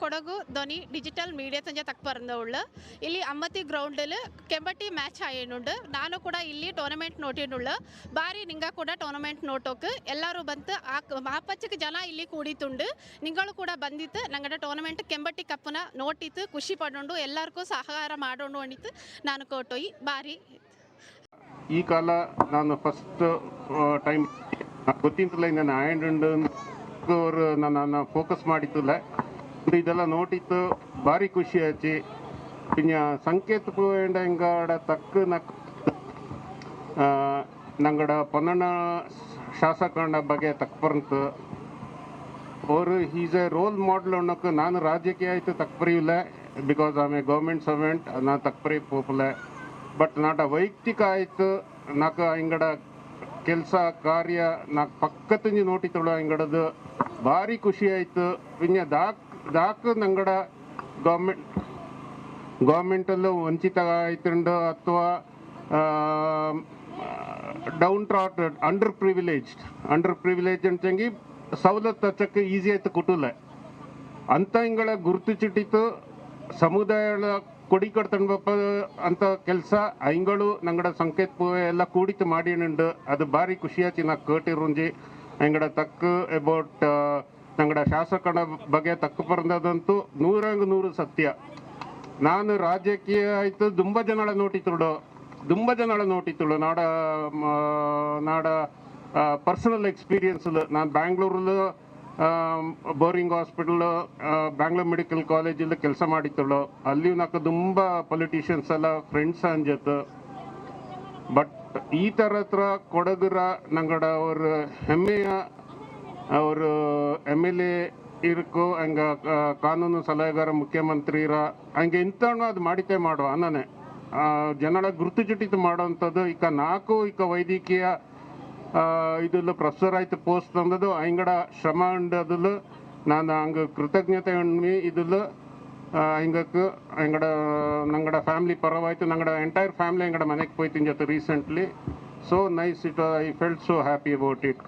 Kodagu Dhwani digital media ಸಂಜೆ ತಕ್ಕ ಬರೆದವುಳ್ಳ ಇಲ್ಲಿ ಅಮ್ಮತ್ತಿ ಗ್ರೌಂಡಲ್ಲಿ ಕೆಂಬಟ್ಟಿ ಮ್ಯಾಚ್ ಆಯೇನುಂಡು ನಾನು ಕೂಡ ಇಲ್ಲಿ ಟೂರ್ನಮೆಂಟ್ ನೋಟಿನುಳ್ಳ ಬಾರಿ ನಿಂಗ ಕೂಡ ಟೂರ್ನಮೆಂಟ್ ನೋಟೋಕ್ ಎಲ್ಲರೂ ಬಂತು ಆಪಚ್ಚಕ್ಕೆ ಜನ ಇಲ್ಲಿ ಕೂಡಿತುಂಡು ನಿಂಗಳು ಕೂಡ ಬಂದಿತ್ತು ನಂಗಡ ಟೂರ್ನಮೆಂಟ್ ಕೆಂಬಟ್ಟಿ ಕಪ್ಪನ ನೋಟಿತ್ತು ಖುಷಿ ಪಡೋಂಡು ಎಲ್ಲರಿಗೂ ಸಹಕಾರ ಮಾಡೋಣ ಅಣಿತು ನಾನು ಕೊಟ್ಟೋಯಿ ಬಾರಿ ಈ ಕಾಲ ನಾನು ಫಸ್ಟ್ ಟೈಮ್ ಗೊತ್ತಿಂತಲ್ಲ ನಾನು ಅವರು ನನ್ನ ಫೋಕಸ್ ಮಾಡಿದ್ದಲ್ಲ. ಇದೆಲ್ಲ ನೋಡಿತ್ತು ಭಾರಿ ಖುಷಿ ಆಚಿ ಇನ್ನ ಸಂಕೇತ ಪೂವೆಂಡ ತಕ್ಕ ನಕ್ ನಂಗಡ ಪೊನ್ನಣ ಶಾಸಕಾಂಡ ಬಗ್ಗೆ ತಕ್ಬರಂತು ಅವರು ಈಸ್ ಎ ರೋಲ್ ಮಾಡಲ್ ಅನ್ನೋಕ್ಕೆ ನಾನು ರಾಜಕೀಯ ಆಯಿತು ತಕ್ಬರಿಯಿಲ್ಲ because am a government servant ನಾನು ತಕ್ಪರಿ ಪೋಪಲೆ ಬಟ್ ನಾಟ ವೈಯಕ್ತಿಕ ಆಯಿತು. ನಾಕ ಹಿಂಗಡ ಕೆಲಸ ಕಾರ್ಯ ನಾ ಪಕ್ಕತ್ತಿಂಜಿ ನೋಟಿತ್ತಳು ಅಂಗಡದು? ಭಾರಿ ಖುಷಿ ಆಯಿತು. ಇನ್ನ ದಾಕ್ ದಾಕ್ ನಂಗಡ ಗೌರ್ಮೆಂಟ್, ಗೌರ್ಮೆಂಟಲ್ಲೂ ವಂಚಿತ ಆಯ್ತುಂಡು ಅಥವಾ downtrodden underprivileged under privilege ಅಂತಂಗಿ ಸವಲತ್ತು ಹಚ್ಚಕ್ಕೆ ಈಸಿ ಆಯ್ತು ಕೊಟ್ಟಲೆ ಅಂತ ಹಿಂಗಳ ಗುರುತು ಚಿಟ್ಟಿತು ಸಮುದಾಯಗಳ ಕೊಡಿ ಕಡ್ತಂಡ್ಬಪ್ಪ ಅಂತ ಕೆಲಸ, ಐಂಗಳು, ನಂಗಡ ಸಂಕೇತ ಪೂವೆ ಎಲ್ಲ ಕೂಡಿತು ಮಾಡಿನುಂಡು ಅದು ಭಾರಿ ಖುಷಿಯಾಚಿ ನಾ ಕೇಟಿರುಂಜಿ ಹೆಂಗಡ ತಕ್ಕ ಎಬೌಟ್ ನಂಗಡ ಶಾಸಕನ ಬಗ್ಗೆ ತಕ್ಕ ಪರಂದದಂತೂ ನೂರಂಗ ನೂರು ಸತ್ಯ. ನಾನು ರಾಜಕೀಯ ಆಯ್ತು ತುಂಬ ಜನಳ ನೋಟಿತುಡು ತುಂಬ ಜನಳ ನೋಟಿತುಳು ನಾಡ ನಾಡ ಪರ್ಸನಲ್ ಎಕ್ಸ್ಪೀರಿಯನ್ಸ್ ನಾನು ಬ್ಯಾಂಗ್ಳೂರಲ್ಲಿ ಬೋರಿಂಗ್ ಹಾಸ್ಪಿಟಲ್ ಬ್ಯಾಂಗ್ಳೂರ್ ಮೆಡಿಕಲ್ ಕಾಲೇಜಲ್ಲಿ ಕೆಲಸ ಮಾಡಿದ್ದಳು. ಅಲ್ಲಿಯೂ ನಾಲ್ಕು ತುಂಬ ಪೊಲಿಟಿಷಿಯನ್ಸ್ ಎಲ್ಲ ಫ್ರೆಂಡ್ಸ್ ಅಂಜತ್ತು. ಬಟ್ ಈ ಥರ ಹತ್ರ ಕೊಡಗರ ನಂಗಡ ಅವ್ರ ಹೆಮ್ಮೆಯ, ಅವರು ಎಂ ಎಲ್ ಎ ಇರ್ಕೋ, ಹಂಗೆ ಕಾನೂನು ಸಲಹೆಗಾರ ಮುಖ್ಯಮಂತ್ರಿರ, ಹಂಗೆ ಇಂಥವನು ಅದು ಮಾಡಿತೆ ಮಾಡುವ ಅನ್ನನೆ. ಜನಗಳ ಗುರುತು ಚಿಟಿತು ಮಾಡೋವಂಥದ್ದು ಈಗ ನಾಲ್ಕು ಈಗ ವೈದ್ಯಕೀಯ ಇದಿಲ್ಲ ಪ್ರೊಫೆಸರ್ ಆಯ್ತು ಪೋಸ್ಟ್ ತಂದದು ಅಂಗಡ ಶ್ರಮ ಅಂಡದಲ್ಲ ನಾನು ಹಂಗ ಕೃತಜ್ಞತೆ ಉಣ್ಮಿ ಇದಲ್ಲ ಹಿಂಗಕ್ಕೆ ಅಂಗಡ ನಂಗಡ ಫ್ಯಾಮಿಲಿ ಪರವಾಯ್ತು. ನಂಗಡ ಎಂಟೈರ್ ಫ್ಯಾಮಿಲಿ ಅಂಗಡ ಮನೆಗೆ ಪೋಯ್ತೀನಿ ಜೊತೆ recently. So nice it I felt so happy about it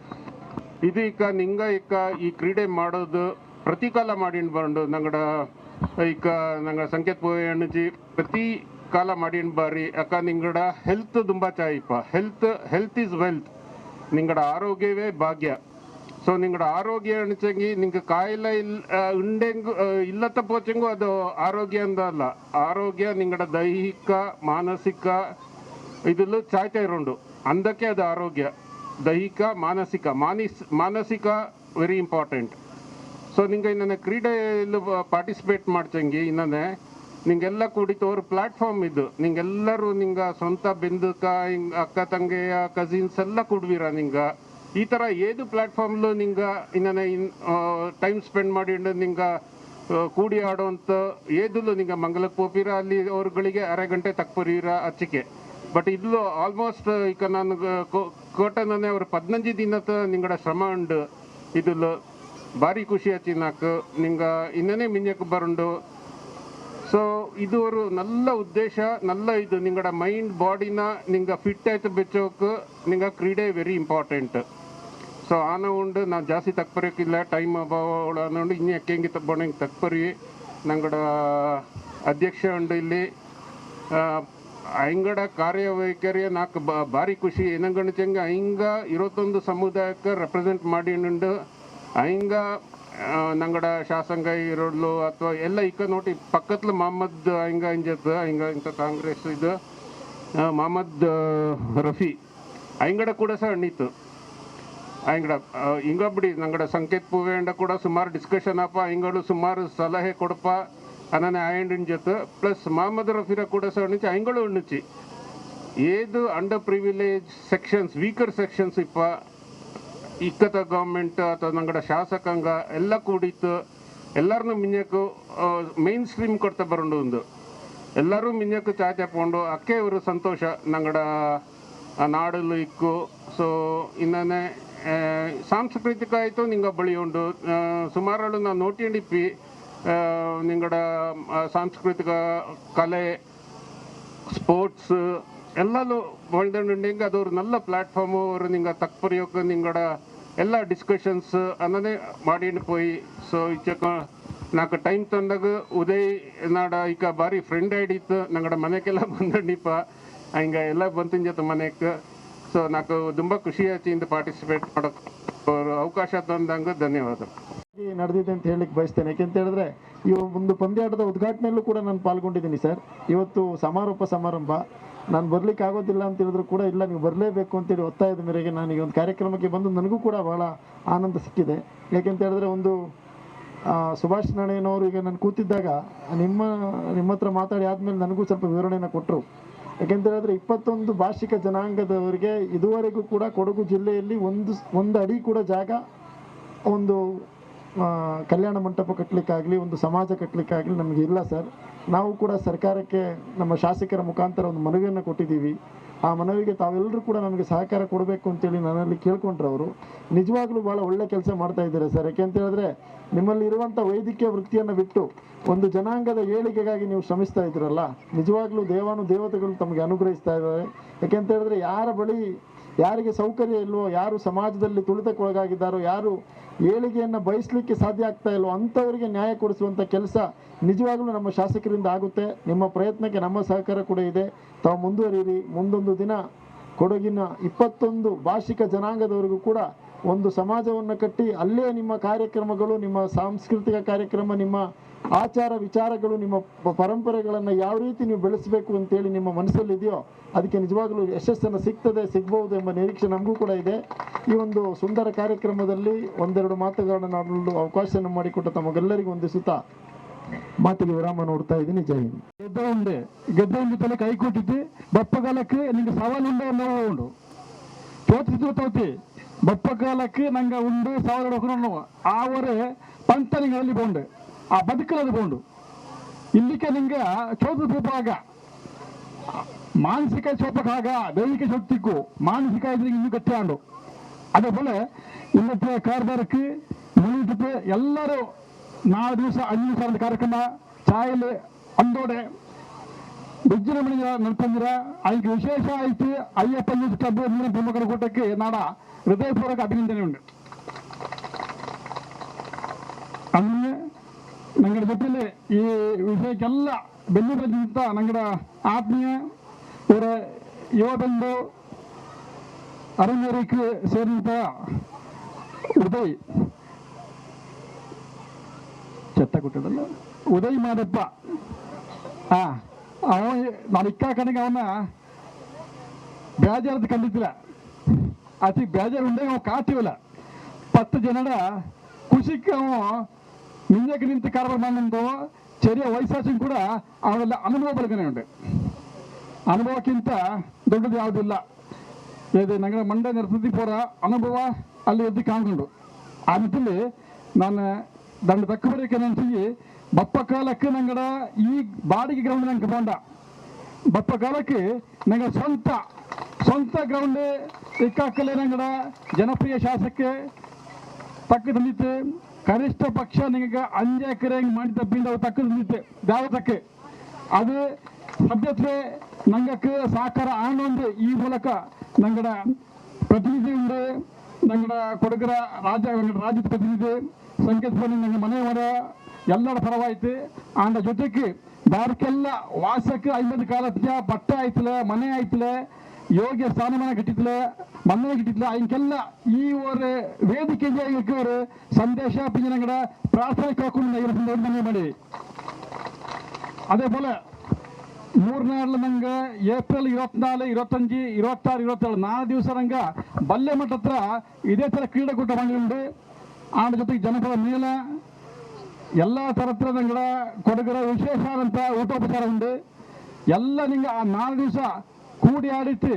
ಇದು ಈಗ ನಿಂಗ ಈಗ ಈ ಕ್ರೀಡೆ ಮಾಡೋದು ಪ್ರತಿಕಾಲ ಮಾಡಿಂಡ್ ಬಂದು ನಂಗಡ ಈಗ ನಂಗ ಸಂಕೇತ್ ಪೋಯ ಅಣ್ಣಜಿ ಪ್ರತಿ ಕಾಲ ಮಾಡಿನ ಬಾರಿ. ಯಾಕ ನಿಂಗಡ ಹೆಲ್ತ್ ತುಂಬಾ ಚಾಯಿಪ್ಪ ಹೆಲ್ತ್ ಹೆಲ್ತ್ ಈಸ್ ವೆಲ್ತ್ ನಿಂಗಡ ಆರೋಗ್ಯವೇ ಭಾಗ್ಯ. ಸೊ ನಿಂಗಡ ಆರೋಗ್ಯ ಅಣಿಚಂಗಿ ನಿಂಗೆ ಕಾಯಿಲೆ ಇಲ್ ಉಂಡೆಂಗು ಇಲ್ಲತ್ತ ಪೋಚಂಗು ಅದು ಆರೋಗ್ಯ ಅಂದ ಅಲ್ಲ. ಆರೋಗ್ಯ ನಿಂಗಡ ದೈಹಿಕ, ಮಾನಸಿಕ, ಇದೆಲ್ಲ ಚಾಯ್ತಾ ಇರೋಂಡು. ಅಂದಕ್ಕೆ ಅದು ಆರೋಗ್ಯ. ದೈಹಿಕ, ಮಾನಸಿಕ. ಮಾನಿಸ್, ಮಾನಸಿಕ ವೆರಿ ಇಂಪಾರ್ಟೆಂಟ್ ಸೊ ನಿಂಗೆ ಇನ್ನೊಂದು ಕ್ರೀಡೆಯಲ್ಲಿ ಪಾರ್ಟಿಸಿಪೇಟ್ ಮಾಡ್ತಂಗಿ ಇನ್ನೊಂದೆ ನಿಂಗೆಲ್ಲ ಕೂಡಿತು ಅವ್ರ ಪ್ಲಾಟ್ಫಾರ್ಮ್ ಇದು. ನಿಂಗೆಲ್ಲರೂ ನಿಂಗ ಸ್ವಂತ ಬಿಂದುಕ, ಹಿಂಗ ಅಕ್ಕ ತಂಗೆಯ ಕಸಿನ್ಸ್ ಎಲ್ಲ ಕೂಡ್ವೀರ ನಿಂಗ. ಈ ಥರ ಏದು ಪ್ಲಾಟ್ಫಾರ್ಮ್ಲು ನಿಂಗ ಇನ್ನ ಇನ್ ಟೈಮ್ ಸ್ಪೆಂಡ್ ಮಾಡಿ ನಿಂಗ ಕೂಡಿ ಆಡೋಂಥ ಏದುಲು ನಿಂಗ ಮಂಗಲಕ್ಕೆ ಹೋಗಿರ ಅಲ್ಲಿ ಅವ್ರಗಳಿಗೆ ಅರೆ ಗಂಟೆ ತಕ್ಪರಿರ ಅಚ್ಚಿಕೆ. ಬಟ್ ಇದ್ಲು ಆಲ್ಮೋಸ್ಟ್ ಈಗ ನಾನು ಕೋಟನೇ ಅವ್ರ ಪದ್ನಂಜಿ ದಿನದ ನಿಂಗಡ ಶ್ರಮ ಉಂಡು. ಇದುಲು ಭಾರಿ ಖುಷಿ ಹಚ್ಚಿನಾಕ ನಾಕು ನಿಂಗ ಇನ್ನನೇ ಮಿಂಜಕ್ಕೆ ಬರುಂಡು. ಸೊ ಇದು ಅವರು ನಲ್ಲ ಉದ್ದೇಶ ನಲ್ಲ ಇದು ನಿಂಗಡ ಮೈಂಡ್ ಬಾಡಿನ ನಿಂಗ ಫಿಟ್ ಆಯ್ತು ಬೆಚ್ಚೋಕೆ ನಿಂಗ ಕ್ರೀಡೆ ವೆರಿ ಇಂಪಾರ್ಟೆಂಟ್ ಸೊ ಆನ ಉಂಡು ನಾವು ಜಾಸ್ತಿ ತಕ್ಪರಿಯಕ್ಕಿಲ್ಲ ಟೈಮ್ ಅಭಾವ ಅನ್ನೋಂಡು ಇನ್ನು ಹೆಂಗೆ ತಬ್ಬಣ ಹಿಂಗೆ ತಕ್ಪರಿ ನಂಗಡ ಅಧ್ಯಕ್ಷ ಉಂಡು ಇಲ್ಲಿ ಐಂಗಡ ಕಾರ್ಯವೈಖರಿಯ ನಾಲ್ಕು ಭಾರಿ ಖುಷಿ ಏನಂಗಣಿಚಂಗೆ ಐಂಗ ಇರೋತ್ತೊಂದು ಸಮುದಾಯಕ್ಕೆ ರೆಪ್ರೆಸೆಂಟ್ ಮಾಡಿ ಉಂಡು ಐಂಗ ನಂಗಡ ಶಾಸಂಗ ಇರೋಡ್ಲು ಅಥವಾ ಎಲ್ಲ ಇಕ್ಕ ನೋಡಿ ಪಕ್ಕತ್ಲ ಮೊಹಮ್ಮದ್ ಹಿಂಗ ಇಂಜತ್ ಹಿಂಗ, ಇಂಥ ಕಾಂಗ್ರೆಸ್ ಇದು ಮಹಮ್ಮದ್ ರಫಿ ಐಂಗಡ ಕೂಡ ಸಹ ಅಣ್ಣಿತ್ತು ಐಂಗಡ ಹಿಂಗ ಬಿಡಿ, ನಂಗಡ ಸಂಕೇತ್ ಪೂವೆಂಡ ಕೂಡ ಸುಮಾರು ಡಿಸ್ಕಷನ್ ಅಪ್ಪ ಹಿಂಗಳು ಸುಮಾರು ಸಲಹೆ ಕೊಡಪ್ಪ, ಅನ್ನನೆ ಆಯಂಡಿನ ಜೊತೆ ಪ್ಲಸ್ ಮೊಹಮ್ಮದ್ ರಫೀರ ಕೂಡ ಸಹ ಅಣ್ಣಿಚಿ ಹಿಂಗಳು ಅಣ್ಣಿಸಿ ಏದು under privilege sections weaker sections ಇಪ್ಪ ಇಕ್ಕತ ಗೌರ್ಮೆಂಟ್ ಅಥವಾ ನಂಗಡ ಶಾಸಕಾಂಗ ಎಲ್ಲ ಕೂಡಿತ್ತು. ಎಲ್ಲರನ್ನೂ ಮಿನ್ಯಕ್ಕು ಮೇನ್ ಸ್ಟ್ರೀಮ್ ಕೊಡ್ತಾ ಬರೋಂಡು ಒಂದು. ಎಲ್ಲರೂ ಮಿನ್ಯಕ್ಕು ಚಾಚೆ ಹಾಕೊಂಡು ಅಕ್ಕೆ ಇವರು ಸಂತೋಷ ನಂಗಡ ನಾಡಲು ಇಕ್ಕು. ಸೊ ಇನ್ನೇ ಸಾಂಸ್ಕೃತಿಕ ಆಯಿತು, ನಿಂಗ ಬಳಿ ಉಂಡು ಸುಮಾರು ನಾನು ನೋಟಿಂಡಿಪ್ಪಿ ನಿಂಗಡ ಸಾಂಸ್ಕೃತಿಕ ಕಲೆ ಸ್ಪೋರ್ಟ್ಸ್ ಎಲ್ಲೂ ಅದು ಅದೊಂದು ನಲ್ಲ ಪ್ಲಾಟ್ಫಾರ್ಮು ಅವರು, ನಿಂಗೆ ತಕ್ಕ ನಿಂಗಡ ಎಲ್ಲ ಡಿಸ್ಕಷನ್ಸ್ ಅನ್ನೋದೇ ಮಾಡಿಂಡು ಪೋಯಿ. ಸೊ ಇಚ್ಚಕ ನಾಲ್ಕು ಟೈಮ್ ತಂದಾಗ ಉದಯ್ ನಾಡ ಈಗ ಬಾರಿ ಫ್ರೆಂಡ್ ಆಡಿತ್ತು. ನಂಗಡ ಮನೆಗೆಲ್ಲ ಬಂದಣಿಪ ಹಿಂಗ ಎಲ್ಲ ಬಂತಿನ ಜೊತೆ ಮನೆಗೆ ಸೊ ನಾಲ್ಕು ತುಂಬ ಖುಷಿ ಇಂದ ಪಾರ್ಟಿಸಿಪೇಟ್ ಮಾಡೋ ಅವಕಾಶ ತಂದಂಗೆ ಧನ್ಯವಾದ. ನಡೆದಿದೆ ಅಂತ ಹೇಳಲಿಕ್ಕೆ ಬಯಸ್ತೇನೆ. ಯಾಕೆಂತ ಹೇಳಿದ್ರೆ, ಈ ಒಂದು ಪಂದ್ಯಾಟದ ಉದ್ಘಾಟನೆಯಲ್ಲೂ ಕೂಡ ನಾನು ಪಾಲ್ಗೊಂಡಿದ್ದೀನಿ ಸರ್. ಇವತ್ತು ಸಮಾರೋಪ ಸಮಾರಂಭ. ನಾನು ಬರ್ಲಿಕ್ಕೆ ಆಗೋದಿಲ್ಲ ಅಂತ ಹೇಳಿದ್ರು ಕೂಡ ಇಲ್ಲ, ನೀವು ಬರಲೇಬೇಕು ಅಂತೇಳಿ ಒತ್ತಾಯದ ಮೇರೆಗೆ ನಾನು ಈ ಒಂದು ಕಾರ್ಯಕ್ರಮಕ್ಕೆ ಬಂದು ನನಗೂ ಕೂಡ ಬಹಳ ಆನಂದ ಸಿಕ್ಕಿದೆ. ಯಾಕೆಂತ ಹೇಳಿದ್ರೆ ಒಂದು ಸುಭಾಷ್ ನಾಣೇನವರು ಈಗ ನಾನು ಕೂತಿದ್ದಾಗ ನಿಮ್ಮ ನಿಮ್ಮ ಹತ್ರ ಮಾತಾಡಿ ಆದಮೇಲೆ ನನಗೂ ಸ್ವಲ್ಪ ವಿವರಣೆಯನ್ನು ಕೊಟ್ಟರು ಯಾಕೆಂತ ಹೇಳಿದ್ರೆ ಇಪ್ಪತ್ತೊಂದು ಭಾಷಿಕ ಜನಾಂಗದವರಿಗೆ ಇದುವರೆಗೂ ಕೂಡ ಕೊಡಗು ಜಿಲ್ಲೆಯಲ್ಲಿ ಒಂದು ಒಂದು ಅಡಿ ಕೂಡ ಜಾಗ, ಒಂದು ಕಲ್ಯಾಣ ಮಂಟಪ ಕಟ್ಟಲಿಕ್ಕಾಗಲಿ, ಒಂದು ಸಮಾಜ ಕಟ್ಟಲಿಕ್ಕಾಗಲಿ ನಮಗೆ ಇಲ್ಲ ಸರ್. ನಾವು ಕೂಡ ಸರ್ಕಾರಕ್ಕೆ, ನಮ್ಮ ಶಾಸಕರ ಮುಖಾಂತರ ಒಂದು ಮನವಿಯನ್ನು ಕೊಟ್ಟಿದ್ದೀವಿ. ಆ ಮನವಿಗೆ ತಾವೆಲ್ಲರೂ ಕೂಡ ನಮಗೆ ಸಹಕಾರ ಕೊಡಬೇಕು ಅಂತೇಳಿ ನನ್ನಲ್ಲಿ ಕೇಳ್ಕೊಂಡ್ರೆ ಅವರು. ನಿಜವಾಗ್ಲೂ ಭಾಳ ಒಳ್ಳೆ ಕೆಲಸ ಮಾಡ್ತಾ ಇದ್ದಾರೆ ಸರ್? ಯಾಕೆಂತ ಹೇಳಿದ್ರೆ, ನಿಮ್ಮಲ್ಲಿ ಇರುವಂಥ ವೈದ್ಯಕೀಯ ವೃತ್ತಿಯನ್ನು ಬಿಟ್ಟು ಒಂದು ಜನಾಂಗದ ಏಳಿಗೆಗಾಗಿ ನೀವು ಶ್ರಮಿಸ್ತಾ ಇದ್ದೀರಲ್ಲ, ನಿಜವಾಗ್ಲೂ ದೇವಾನು ದೇವತೆಗಳು ತಮಗೆ ಅನುಗ್ರಹಿಸ್ತಾ ಇದ್ದಾರೆ. ಯಾಕೆಂತ ಹೇಳಿದ್ರೆ, ಯಾರ ಬಳಿ ಯಾರಿಗೆ ಸೌಕರ್ಯ ಇಲ್ವೋ, ಯಾರು ಸಮಾಜದಲ್ಲಿ ತುಳಿತಕ್ಕೊಳಗಾಗಿದ್ದಾರೋ, ಯಾರು ಏಳಿಗೆಯನ್ನು ಬಯಸಲಿಕ್ಕೆ ಸಾಧ್ಯ ಆಗ್ತಾ ಇಲ್ವೋ, ಅಂಥವರಿಗೆ ನ್ಯಾಯ ಕೊಡಿಸುವಂಥ ಕೆಲಸ ನಿಜವಾಗ್ಲೂ ನಮ್ಮ ಶಾಸಕರಿಂದ ಆಗುತ್ತೆ. ನಿಮ್ಮ ಪ್ರಯತ್ನಕ್ಕೆ ನಮ್ಮ ಸಹಕಾರ ಕೂಡ ಇದೆ. ತಾವು ಮುಂದುವರಿಯಿರಿ. ಮುಂದೊಂದು ದಿನ ಕೊಡಗಿನ ಇಪ್ಪತ್ತೊಂದು ಭಾಷಿಕ ಜನಾಂಗದವರಿಗೂ ಕೂಡ ಒಂದು ಸಮಾಜವನ್ನು ಕಟ್ಟಿ ಅಲ್ಲೇ ನಿಮ್ಮ ಕಾರ್ಯಕ್ರಮಗಳು, ನಿಮ್ಮ ಸಾಂಸ್ಕೃತಿಕ ಕಾರ್ಯಕ್ರಮ, ನಿಮ್ಮ ಆಚಾರ ವಿಚಾರಗಳು, ನಿಮ್ಮ ಪರಂಪರೆಗಳನ್ನು ಯಾವ ರೀತಿ ನೀವು ಬೆಳೆಸಬೇಕು ಅಂತೇಳಿ ನಿಮ್ಮ ಮನಸ್ಸಲ್ಲಿ ಇದೆಯೋ ಅದಕ್ಕೆ ನಿಜವಾಗ್ಲೂ ಯಶಸ್ಸನ್ನು ಸಿಗ್ತದೆ ಸಿಗ್ಬಹುದು ಎಂಬ ನಿರೀಕ್ಷೆ ನಮಗೂ ಕೂಡ ಇದೆ. ಈ ಒಂದು ಸುಂದರ ಕಾರ್ಯಕ್ರಮದಲ್ಲಿ ಒಂದೆರಡು ಮಾತುಗಳನ್ನು ಅವಕಾಶವನ್ನು ಮಾಡಿಕೊಟ್ಟ ತಮಗೆಲ್ಲರಿಗೂ ಒಂದಿಸುತ್ತಾ ಮಾತಿಗೆ ವಿರಾಮ ನೋಡ್ತಾ ಇದ್ದೀನಿ. ಜೈ ಹಿಂದ್. ಗೆದ್ದ ಉಂಡೆ. ಗೆದ್ದ ಉಂಡೆ ತಲೆ ಕೈ ಕೊಟ್ಟಿದ್ದೆ ಬಪ್ಪ ಕಾಲಕ್ಕೆ ನಿಮಗೆ ಸವಾಲಿಂದ ನೋವು ಉಂಡು ತೋತಿದ್ದು ತೋತಿ ಬಪ್ಪ ಕಾಲಕ್ಕೆ ನಂಗೆ ಉಂಡು ಸಾವಿರ ಹೊರನು ಆವರೆ ಪಂತ ನಿಂಗೆ ಅಲ್ಲಿ ಬೋಂಡು ಆ ಬದುಕಲಲ್ಲಿ ಬೋಂಡು ಇಲ್ಲಿಗೆ ನಿಂಗೆ ಚೋದು ರೂಪಾಗ ಮಾನಸಿಕ ಚೋಪಕ್ಕಾಗ ದೈಹಿಕ ಶಕ್ತಿಗೂ ಮಾನಸಿಕ ಇದಕ್ಕೆ ಇನ್ನೂ ಗಟ್ಟಿ ಆಂಡು അതേപോലെ ഇന്നത്തെ കാർബാർക്ക് മുന്നിട്ട് എല്ലാവരും നാല് ദിവസം അഞ്ച് ദിവസം നടന്ന ಕಾರ್ಯಕ್ರಮ ಚಾಯಲ್ ಅಂದೋಡೆ ವಿಜೃಂಭಣೆ ನಡ್ಕೊಂಡಿರ ಅದಕ್ಕೆ ವಿಶೇಷ ಆಯ್ತು ಅಯ್ಯಪ್ಪ ಯೂತ್ ಕ್ಲಬ್ ನೀರಿನ ಪ್ರಮುಖರ ಕೂಟಕ್ಕೆ ನಾಡ ಹೃದಯಪೂರ್ವಕ ಅಭಿನಂದನೆ ಉಂಟು. ಆಮೇಲೆ ನಂಗಡ ಜೊತೆಯಲ್ಲಿ ಈ ವಿಷಯಕ್ಕೆಲ್ಲ ಬೆನ್ನುಬಂದಂತ ನಂಗಡ ಆತ್ಮೀಯ ಇವರ ಯುವ ಬಂಧು ಅರಣ್ಯರಿಗೆ ಸೇರಿದಂತ ಉದಯ್. ಚೆತ್ತ ಕೊಟ್ಟದಲ್ಲ? ಉದಯ್ ಮಾದಪ್ಪ. ಆ. ಅವ ನಾನು ಇಕ್ಕ ಕಡೆಗೆ ಅವನ ಬೇಜಾರದ್ದು ಕಂಡಿದ್ದಿಲ್ಲ ಆಚೆ ಬೇಜಾರು ಉಂಡೆ ಅವ ಕಾತಿವಲ್ಲ ಪತ್ತು ಜನರ ಖುಷಿಗೆ ಅವ ಮಿಂಜಕ್ಕೆ ನಿಂತು ಕಾರ್ಬಾರ್ ಮಾಡಿದ್ದು ಚೆರಿಯ ವಯಸ್ಸಾಚಿನ ಕೂಡ ಅವೆಲ್ಲ ಅನುಭವ ಬೆಳಗನೆ ಉಂಟು ಅನುಭವಕ್ಕಿಂತ ದೊಡ್ಡದು ಯಾವುದಿಲ್ಲ ಇದು ನಂಗೆ ಮಂಡ್ಯ ನರಸತಿ ಪೋರ ಅನುಭವ ಅಲ್ಲಿ ಎದ್ದು ಕಾಣ್ಕೊಂಡು ಆ ನಿಟ್ಟಿನಲ್ಲಿ ನಾನು ದಂಡ ಬರೀಕೆ ನೆನ್ಸಿ ಬಪ್ಪ ಕಾಲಕ್ಕೆ ನಂಗಡ ಈ ಬಾಡಿಗೆ ಗ್ರೌಂಡ್ ನಂಗೆ ಬಂಡ ಬಪ್ಪ ಕಾಲಕ್ಕೆ ನಂಗೆ ಸ್ವಂತ ಸ್ವಂತ ಗ್ರೌಂಡ್ ಇಕ್ಕಾಕಲ್ಲೇ ನಂಗಡ ಜನಪ್ರಿಯ ಶಾಸಕ ತಕ್ಕ ತಂದಿತ್ತೆ ಕನಿಷ್ಠ ಪಕ್ಷ ನಿಮಗೆ ಅಂಜು ಎಕರೆ ಹಿಂಗೆ ಮಾಡಿ ತಪ್ಪಿಂದ ಅವು ತಕ್ಕ ತಂದಿತ್ತೆ ದಾವ ಅದು ಸದ್ಯಕ್ಕೆ ನಂಗಕ್ಕೆ ಸಾಕಾರ ಆನೊಂದು ಈ ಮೂಲಕ ನಂಗಡ ಪ್ರತಿನಿಧಿ ಉಂಡು, ನಂಗಡ ಕೊಡಗರ ರಾಜ ರಾಜ್ಯದ ಪ್ರತಿನಿಧಿ. ಸಂಕೇತ್ ಬನ್ನಿ ನಂಗೆ ಮನೆ ಮರ ಎಲ್ಲರ ಪರವಾಯ್ತು ಆಂಡ ಜೊತೆಗೆ ಬಾರ್ಕೆಲ್ಲ ವಾಸಕ್ಕೆ ಐವತ್ತು ಕಾಲತ್ಯ ಬಟ್ಟೆ ಆಯ್ತಲ ಮನೆ ಆಯ್ತಲ ಯೋಗ್ಯ ಸ್ಥಾನಮಾನ ಗಿಟ್ಟಿದ್ಲ ಮನೆ ಗಿಟ್ಟಿದ್ಲ ಇಂಕೆಲ್ಲ ಈ ஒரு ವೇದಿಕೆಗೆ ஒரு ಸಂದೇಶ ಪಿಂಜನಗಡ ಪ್ರಾರ್ಥನೆ ಕಾಕೊಂಡು ಇವರು ಮನೆ ಮಾಡಿ அதே போல ಮೂರು ನಾಡ್ಲ ನಂಗ ಏಪ್ರಿಲ್ ಇಪ್ಪತ್ನಾಲ್ಕು ಇಪ್ಪತ್ತಂಜು ಇಪ್ಪತ್ತಾರು ಇಪ್ಪತ್ತೇಳು ನಾಲ್ಕು ದಿವಸ ನಂಗ ಬಲ್ಲೆ ಮಠ ಹತ್ರ ಇದೇ ಥರ ಕ್ರೀಡಾಕೂಟ ಮಾಡಿಕೊಂಡು ಆದ್ರ ಜೊತೆಗೆ ಜನಪದ ಮೇಲ ಎಲ್ಲ ಥರದ ಗಿಡ, ಕೊಡಗರ ವಿಶೇಷ ಆದಂಥ ಊಟೋಪಚಾರ ಉಂಡು ಎಲ್ಲ ನಿಂಗೆ ಆ ನಾಲ್ಕು ದಿವಸ ಕೂಡಿ ಆಡಿತ್ತು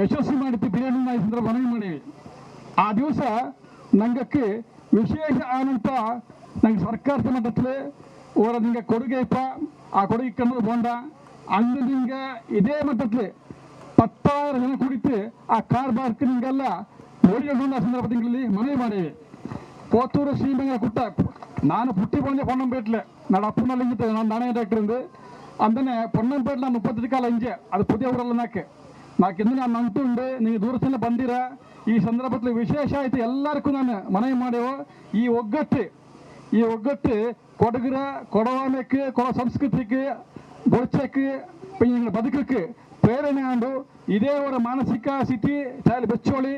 ಯಶಸ್ವಿ ಮಾಡಿತ್ತು ಬಿರಿಯಾನಿ ಈ ಸಂದರ್ಭ ಮನವಿ ಮಾಡೀವಿ. ಆ ದಿವಸ ನಂಗಕ್ಕೆ ವಿಶೇಷ ಆನಂತ ನಂಗೆ ಸರ್ಕಾರದ ಮಟ್ಟದಲ್ಲಿ ಓರ ನಿಂಗೆ ಕೊಡುಗೆ ಇಪ್ಪ, ಆ ಕೊಡುಗೆ ಕಂಡು ಬೋಂಡ ಅಂದು ನಿಂಗೆ ಇದೇ ಮಟ್ಟದಲ್ಲಿ ಪತ್ತಾರು ಜನ ಕುಡಿತು ಆ ಕಾರ್ಬಾರ್ಕ್ ನಿಂಗೆಲ್ಲ ಓಡಿಯೊಂದ ಸಂದರ್ಭ ತಿಂಗಳಲ್ಲಿ ಮನವಿ ಮಾಡಿವಿ ಪೋತೂರು ಶ್ರೀಮಂಗಲ ಕುಟ್ಟ ನಾನು ಪುಟ್ಟಿ ಪೊಂದೆ பொன்னம்பேட்டில் நான் அப்பனால இங்கே நான் நானே டாக்டர் இருந்து அந்த பொன்னம்பேட்டில் நான் முப்பத்திரிக்கால இஞ்சೆ ಅದು ಪುದಿಯ ಊರಲ್ಲನಾಕೆ నాకు ఎందుకు నన్ను అంటుండే నీకు దూరసిన బందిరా ಈ ಸಂದರ್ಭದಲ್ಲಿ ವಿಶೇಷ ಆಯಿತು ಎಲ್ಲರಿಗೂ ನಾನು ಮನವಿ ಮಾಡ್ಯವ ಈ ಒಗ್ಗಟ್ಟು ಈ ಒಗ್ಗಟ್ಟು ಕೊಡಗರ ಕೊಡವಾನಕ್ಕೆ ಕೊಡ ಸಂಸ್ಕೃತಿಗೆ ಬೊಡ್ಚಕ್ಕೆ ಬದುಕಕ್ಕೆ ಪ್ರೇರಣೆ ಆಂಡು ಇದೇ ಅವರ ಮಾನಸಿಕ ಸ್ಥಿತಿ ಚಾಲಿ ಬೆಚ್ಚೋಳಿ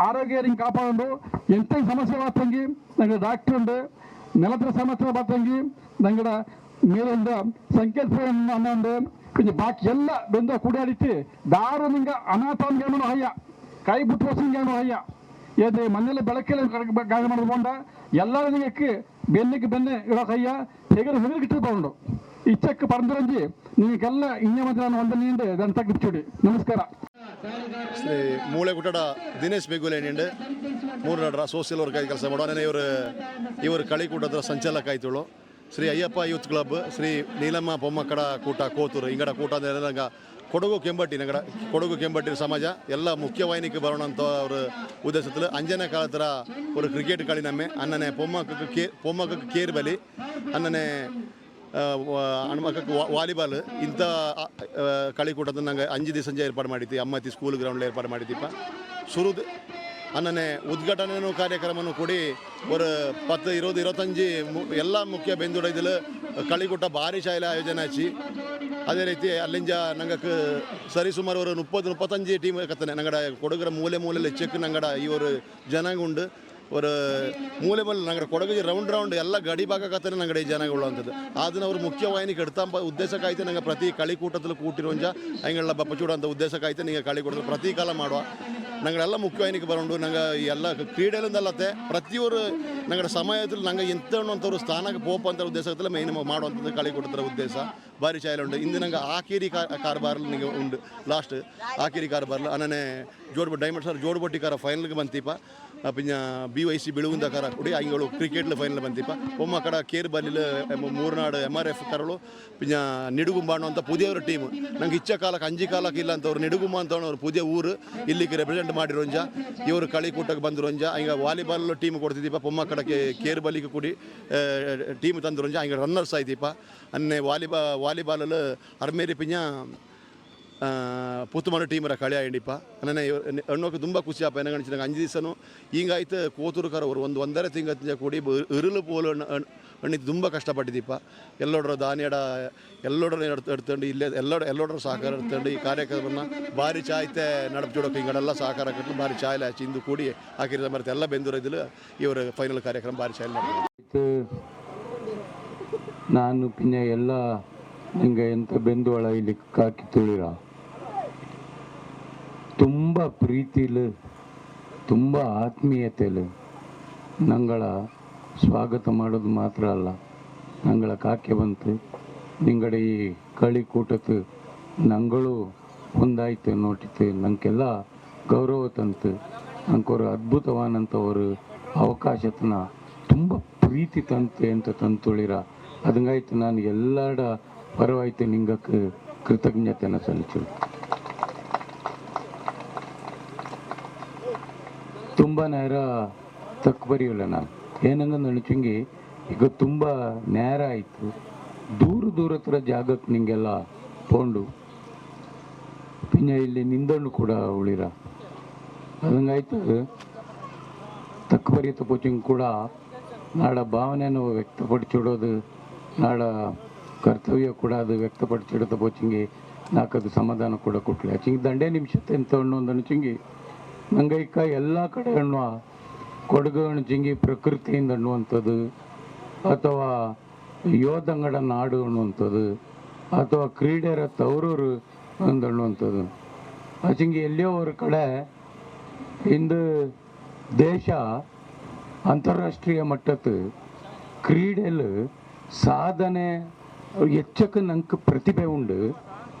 ಆರೋಗ್ಯ ರಿಂಗ್ ಕಾಪಾಡು ಎಂತ ಸಮಸ್ಯೆ ಬಾತಂಗಿ ನಂಗೆ ಡಾಕ್ಟರ್ ಉಂಡು ನೆಲತ್ರ ಸಮಸ್ಯೆ ಬಾತಂಗಿ ನಂಗಡ ಮೇಲಿಂದ ಸಂಕೇತ ಅನ್ನೊಂದು ಪಿಂಜ ಬಾಕಿ ಎಲ್ಲ ಬೆಂದ ಕೂಡಾಡಿತ್ತು ದಾರು ನಿಂಗ ಅನಾಥಾನ್ಗೇಮನು ಹಯ್ಯ ಕೈ ಬಿಟ್ಟು ವಸಂಗೇಮನು ಹಯ್ಯ ಏದೇ ಮನೇಲಿ ಬೆಳಕಲ್ಲಿ ಗಾಳಿ ಮಾಡಿಕೊಂಡ ಎಲ್ಲರೂ ನಿಂಗೆ ಬೆನ್ನಿಗೆ ಬೆನ್ನೆ ಇರೋ ಕಯ್ಯ ಹೇಗೆ ಹೆದರಿಗಿಟ್ಟು ತಗೊಂಡು ಇಚ್ಚಕ್ಕೆ ಪರಂದರಂಜಿ ನಿಮಗೆಲ್ಲ ಇನ್ನೇ ಮತ್ತೆ ನಾನು ವಂದನೆಯಿಂದ ದಂತ ಗಿಚ್ಚುಡಿ ನಮಸ್ಕಾರ ಶ್ರೀ ಮೂಳೆ ಕುಟಡ ದಿನೇಶ್ ಬೆಗುಲೆ ನಿಂಡೆ. ಮೂರು ನಡ್ರ ಸೋಶಿಯಲ್ ವರ್ಕ್ ಆಗಿ ಕೆಲಸ ಮಾಡೋ ಇವರು ಇವರು ಕಳಿಕೂಟದ ಸಂಚಾಲಕ ಆಯ್ತುಳು ಶ್ರೀ ಅಯ್ಯಪ್ಪ ಯೂತ್ ಕ್ಲಬ್ ಶ್ರೀ ನೀಲಮ್ಮ ಬೊಮ್ಮಕ್ಕಡ ಕೂಟ ಕೋತೂರು ಹಿಂಗಡ ಕೂಟ ಅಂದರೆ ನಂಗೆ ಕೊಡಗು ಕೆಂಬಟ್ಟಿ ನಂಗಡ, ಕೊಡಗು ಕೆಂಬಟ್ಟಿ ಸಮಾಜ, ಎಲ್ಲ ಮುಖ್ಯವಾಹಿನಿಗೆ ಬರೋಣ ಅಂತ ಅವರು ಉದ್ದೇಶದಲ್ಲಿ ಅಂಜನೇ ಕಾಲತರ ಅವರು ಕ್ರಿಕೆಟ್ ಕಳಿ ನಮ್ಮೆ. ಅನ್ನನೇ ಪೊಮ್ಮಕ್ಕ ಕೇ ಪೊಮ್ಮಕ್ಕ ಕೇರ್ ಬಲಿ. ಅನ್ನನೇ ಹನುಮಕ್ಕಕ್ಕೆ ವಾಲಿಬಾಲ್ ಇಂಥ ಕಳಿಕೂಟದ ನಂಗೆ ಅಂಜು ದಿವಸ ಏರ್ಪಾಡು ಮಾಡಿದ್ವಿ ಅಮ್ಮತ್ತಿ ಸ್ಕೂಲ್ ಗ್ರೌಂಡ್ ಏರ್ಪಾಡು ಮಾಡಿದ್ದೀಪ ಸುರುದ್ ಅನ್ನನೆ ಉದ್ಘಾಟನೆ ಕಾರ್ಯಕ್ರಮವನ್ನು ಕೂಡಿ ஒரு பத்து இருபது இருபத்தஞ்சி ಮು ಎಲ್ಲ ಮುಖ್ಯ ಬೆಂದುಡ ಇದಿಲ್ ಕಳಿಕೂಟ ಭಾರಿ ಶಾಲೆ ಆಯೋಜನೆ ಆಚಿ ಅದೇ ರೀತಿ ಅಲ್ಲಿಂಜ ನಂಗಕ್ಕೆ ಸರಿ ಸುಮಾರು ஒரு முப்பது முப்பத்தஞ்சு டீம் கத்தனை நங்கட கொடுக்குற மூலை மூலையில் செக்கு நங்கட ಈ ஒரு ಜನಾಂಗ ಉಂಡು ஒரு ಮೂಲೆ ಮೂಲೆ ನಂಗೆ ಕೊಡಗು ರೌಂಡ್ ರೌಂಡ್ ಎಲ್ಲ ಗಡಿ ಭಾಗ ಕತ್ತನೆ ನಂಗಡೆ ಈ ಜನ ಉಳ್ಳಂಥದ್ದು ಅದನ್ನ ಅವರು ಮುಖ್ಯವಾಹಿನಿ ಕೆಡ್ತಂಬ ಉದ್ದೇಶಕ್ಕಾಯ್ತು ನಂಗೆ ಪ್ರತಿ ಕಳಿಕೂಟದಲ್ಲಿ ಕೂಟಿರೋಂಜ ಹಂಗೆಲ್ಲ ಬಪ್ಪಚೂಡ ಅಂತ ಉದ್ದೇಶಕ್ಕಾಯ್ತು ನಿಂಗೆ ಕಳಿಕೂಟದಲ್ಲಿ ಪ್ರತಿ ಕಾಲ ಮಾಡುವ ನಂಗಳೆಲ್ಲ ಮುಖ್ಯವಾಹಿನಿಗೆ ಬರೋಂಡು ನಂಗೆ ಎಲ್ಲ ಕ್ರೀಡೆಲಿಂದಲ್ಲತ್ತೆ ಪ್ರತಿಯೊರು ನಂಗಡ ಸಮಯದಲ್ಲಿ ನಂಗೆ ಎಂತವ್ರು ಸ್ಥಾನಕ್ಕೆ ಪೋಪ ಅಂತ ಉದ್ದೇಶದಲ್ಲಿ ಮೇನ್ ಮಾಡುವಂಥದ್ದು ಕಳಿಕೂಟದ ಉದ್ದೇಶ ಭಾರಿ ಚಾಯಲ್ ಉಂಟು ಇಂದು ನಂಗೆ ಆಕೇರಿ ಕಾರ್ಬಾರ್ಲಿ ನಿಮಗೆ ಉಂಡು ಲಾಸ್ಟ್ ಆಕೇರಿ ಕಾರ್ಬಾರ್ಲು ಅನ್ನನೆ ಜೋಡ್ ಡೈಮಂಡ್ ಸರ್ ಜೋಡ್ಬಟ್ಟಿ ಕಾರ ಫೈನಲ್ಗೆ ಬಂತೀಪ പിന്നെ ബി വൈ സി ಬೆಳುಗುಂದಕಾರ ಕುಡಿ ಅಂಗಳು ಕ್ರಿಕೆಟ್ಲ ಫೈನಲ್ ಬಂತಿಪ್ಪ ಒಮ್ಮ ಕಡ ಕೇರ್ ಬಲ್ಲಿಲ್ ಮೂರ್ನಾಡು ಎಮ್ ಆರ್ ಎಫ್ ಕರಳು പിന്നെ ನಿಡುಗುಂಬಾಣು ಅಂತ ಪುದಿಯ ಒಂದು ಟೀಮ್ ನಂಗೆ ಇಚ್ಚ ಕಾಲಕ್ಕೆ ಅಂಜಿ ಕಾಲಕ್ಕೆ ಇಲ್ಲ ಅಂತ ಅವ್ರು ನಿಡುಗುಂಬ ಅಂತ ಅವ್ರು ಪುದಿಯ ಊರು ಇಲ್ಲಿಗೆ ರೆಪ್ರೆಸೆಂಟ್ ಮಾಡಿರೋಂಜ ಇವರು ಕಳಿಕೂಟಕ್ಕೆ ಬಂದಿರೋಂಜ ಹಿಂಗೆ ವಾಲಿಬಾಲ್ ಟೀಮ್ ಕೊಡ್ತಿದ್ದೀಪ ಪೊಮ್ಮ ಕಡಕ್ಕೆ ಕೇರ್ ಬಲ್ಲಿಗೆ ಕೂಡಿ ಟೀಮ್ ತಂದಿರೋಂಜ ಹಿಂಗೆ ರನ್ನರ್ಸ್ ಆಯ್ತಿಪ್ಪ ಅನ್ನೆ ವಾಲಿಬಾ ವಾಲಿಬಾಲಲ್ಲಿ ಅರ್ಮೇರಿ ಪಿಂಜ ಪುತ್ತುಮನೆ ಟೀಮರ ಕಳೆ ಆಯಿಪ್ಪ ನನ್ನ ಹೆಣ್ಣೋಕೆ ತುಂಬ ಖುಷಿ ಆಪ ಏನಂಗ ನಂಗೆ ಅಂಜು ದಿವಸನು. ಹಿಂಗಾಯ್ತು ಕೋತುರುಕರ ಅವರು ಒಂದು ಒಂದರ ತಿಂಗಳ ಕೂಡಿ ಇರಲು ಪೋಲು ಹಣ್ಣಿದ್ದು ತುಂಬ ಕಷ್ಟಪಟ್ಟಿದ್ದೀಪ ಎಲ್ಲೋಡ್ರ ದಾನಿಯಡ ಎಲ್ಲೋಡ್ರ ಎಡ್ತಂಡು ಇಲ್ಲೇ ಎಲ್ಲೋಡ ಎಲ್ಲೋಡ್ರ ಸಹಕಾರ ಎಡ್ತಂಡು ಈ ಕಾರ್ಯಕ್ರಮನ ಭಾರಿ ಚಾಯ್ತೆ ನಡಪಜೋಡಕ್ಕೆ ಹಿಂಗಡೆಲ್ಲ ಸಹಕಾರ ಕಟ್ಟು ಭಾರಿ ಚಾಯ್ಲೆ ಇಂದು ಕೂಡಿ ಹಾಕಿರೋ ಮರೆತು ಎಲ್ಲ ಬೆಂದೂರಿದ್ದಲು ಇವರ ಫೈನಲ್ ಕಾರ್ಯಕ್ರಮ ಭಾರಿ ಚಾಯ್ಲೆ ನಾನು ಪಿನ್ನ ಎಲ್ಲ ನಿಂಗೆ ಎಂತ ಬೆಂದುವಳ ಇಲ್ಲಿ ಕಾಕಿ ತುಳಿರ? ತುಂಬ ಪ್ರೀತಿಲು, ತುಂಬ ಆತ್ಮೀಯತೆಲು ನಂಗಳ ಸ್ವಾಗತ ಮಾಡೋದು ಮಾತ್ರ ಅಲ್ಲ, ನಂಗಳ ಕಾಕೆ ಬಂತು. ನಿಂಗಡೆ ಈ ಕಳಿ ಕೂಟತ್ತು ನಂಗಳು ಒಂದಾಯ್ತು ನೋಟಿತ್ತು ನಂಗೆಲ್ಲ ಗೌರವ ತಂತು. ನಂಗೆ ಅದ್ಭುತವಾದಂಥ ಅವರು ಅವಕಾಶತನ ತುಂಬ ಪ್ರೀತಿ ತಂತೆ ಅಂತ ತಂತುಳಿರ. ಅದಂಗಾಯ್ತು ನಾನು ಎಲ್ಲರ ಪರವಾಯ್ತು ನಿಂಗಕ್ಕೆ ಕೃತಜ್ಞತೆನ ಸಲ್ಲಿಸು ತುಂಬ ನೇರ ತಕ್ಕ ಬರೆಯೋಲ್ಲ ನಾನು. ಏನಂಗ ನಣಚುಂಗಿ ಈಗ ತುಂಬ ನೇರ ಆಯಿತು. ದೂರ ದೂರ ಹತ್ರ ಜಾಗಕ್ಕೆ ನಿಂಗೆಲ್ಲ ತೊಗೊಂಡು ಪಿಂಜ ಇಲ್ಲಿ ನಿಂದಣ್ಣು ಕೂಡ ಉಳಿರ. ಅದಂಗಾಯ್ತು. ತಕ್ಕ ಬರೆಯುತ್ತ ಪೋಚಿಂಗ್ ಕೂಡ ನಾಡ ಭಾವನೆಯನ್ನು ವ್ಯಕ್ತಪಡಿಸಿಡೋದು, ನಾಡ ಕರ್ತವ್ಯ ಕೂಡ ಅದು ವ್ಯಕ್ತಪಡಿಸಿಡೋದು ಪೋಚಿಂಗಿ ನಾಲ್ಕದು ಸಮಾಧಾನ ಕೂಡ ಕೊಟ್ಲೆ. ಚಿಂಗ್ ದಂಡೆ ನಿಮಿಷ ಅಂತ ಒಂದು ಅನುಚಿಂಗಿ ನಂಗೈಕ ಎಲ್ಲ ಕಡೆ ಅನ್ನುವ ಕೊಡಗಣ ಜಿಂಗಿ ಪ್ರಕೃತಿಯಿಂದ ಅನ್ನುವಂಥದ್ದು ಅಥವಾ ಯೋಧಂಗಡ ನಾಡು ಅನ್ನುವಂಥದ್ದು ಅಥವಾ ಕ್ರೀಡೆರ ತವರೂರು ಒಂದು ಅನ್ನುವಂಥದ್ದು ಅಚಿಂಗೆ ಎಲ್ಲಿಯೋ ಅವ್ರ ಕಡೆ ಇಂದು ದೇಶ ಅಂತಾರಾಷ್ಟ್ರೀಯ ಮಟ್ಟದ ಕ್ರೀಡೆಯಲ್ಲಿ ಸಾಧನೆ ಹೆಚ್ಚಕ್ಕೆ ನಂಗೆ ಪ್ರತಿಭೆ ಉಂಡು.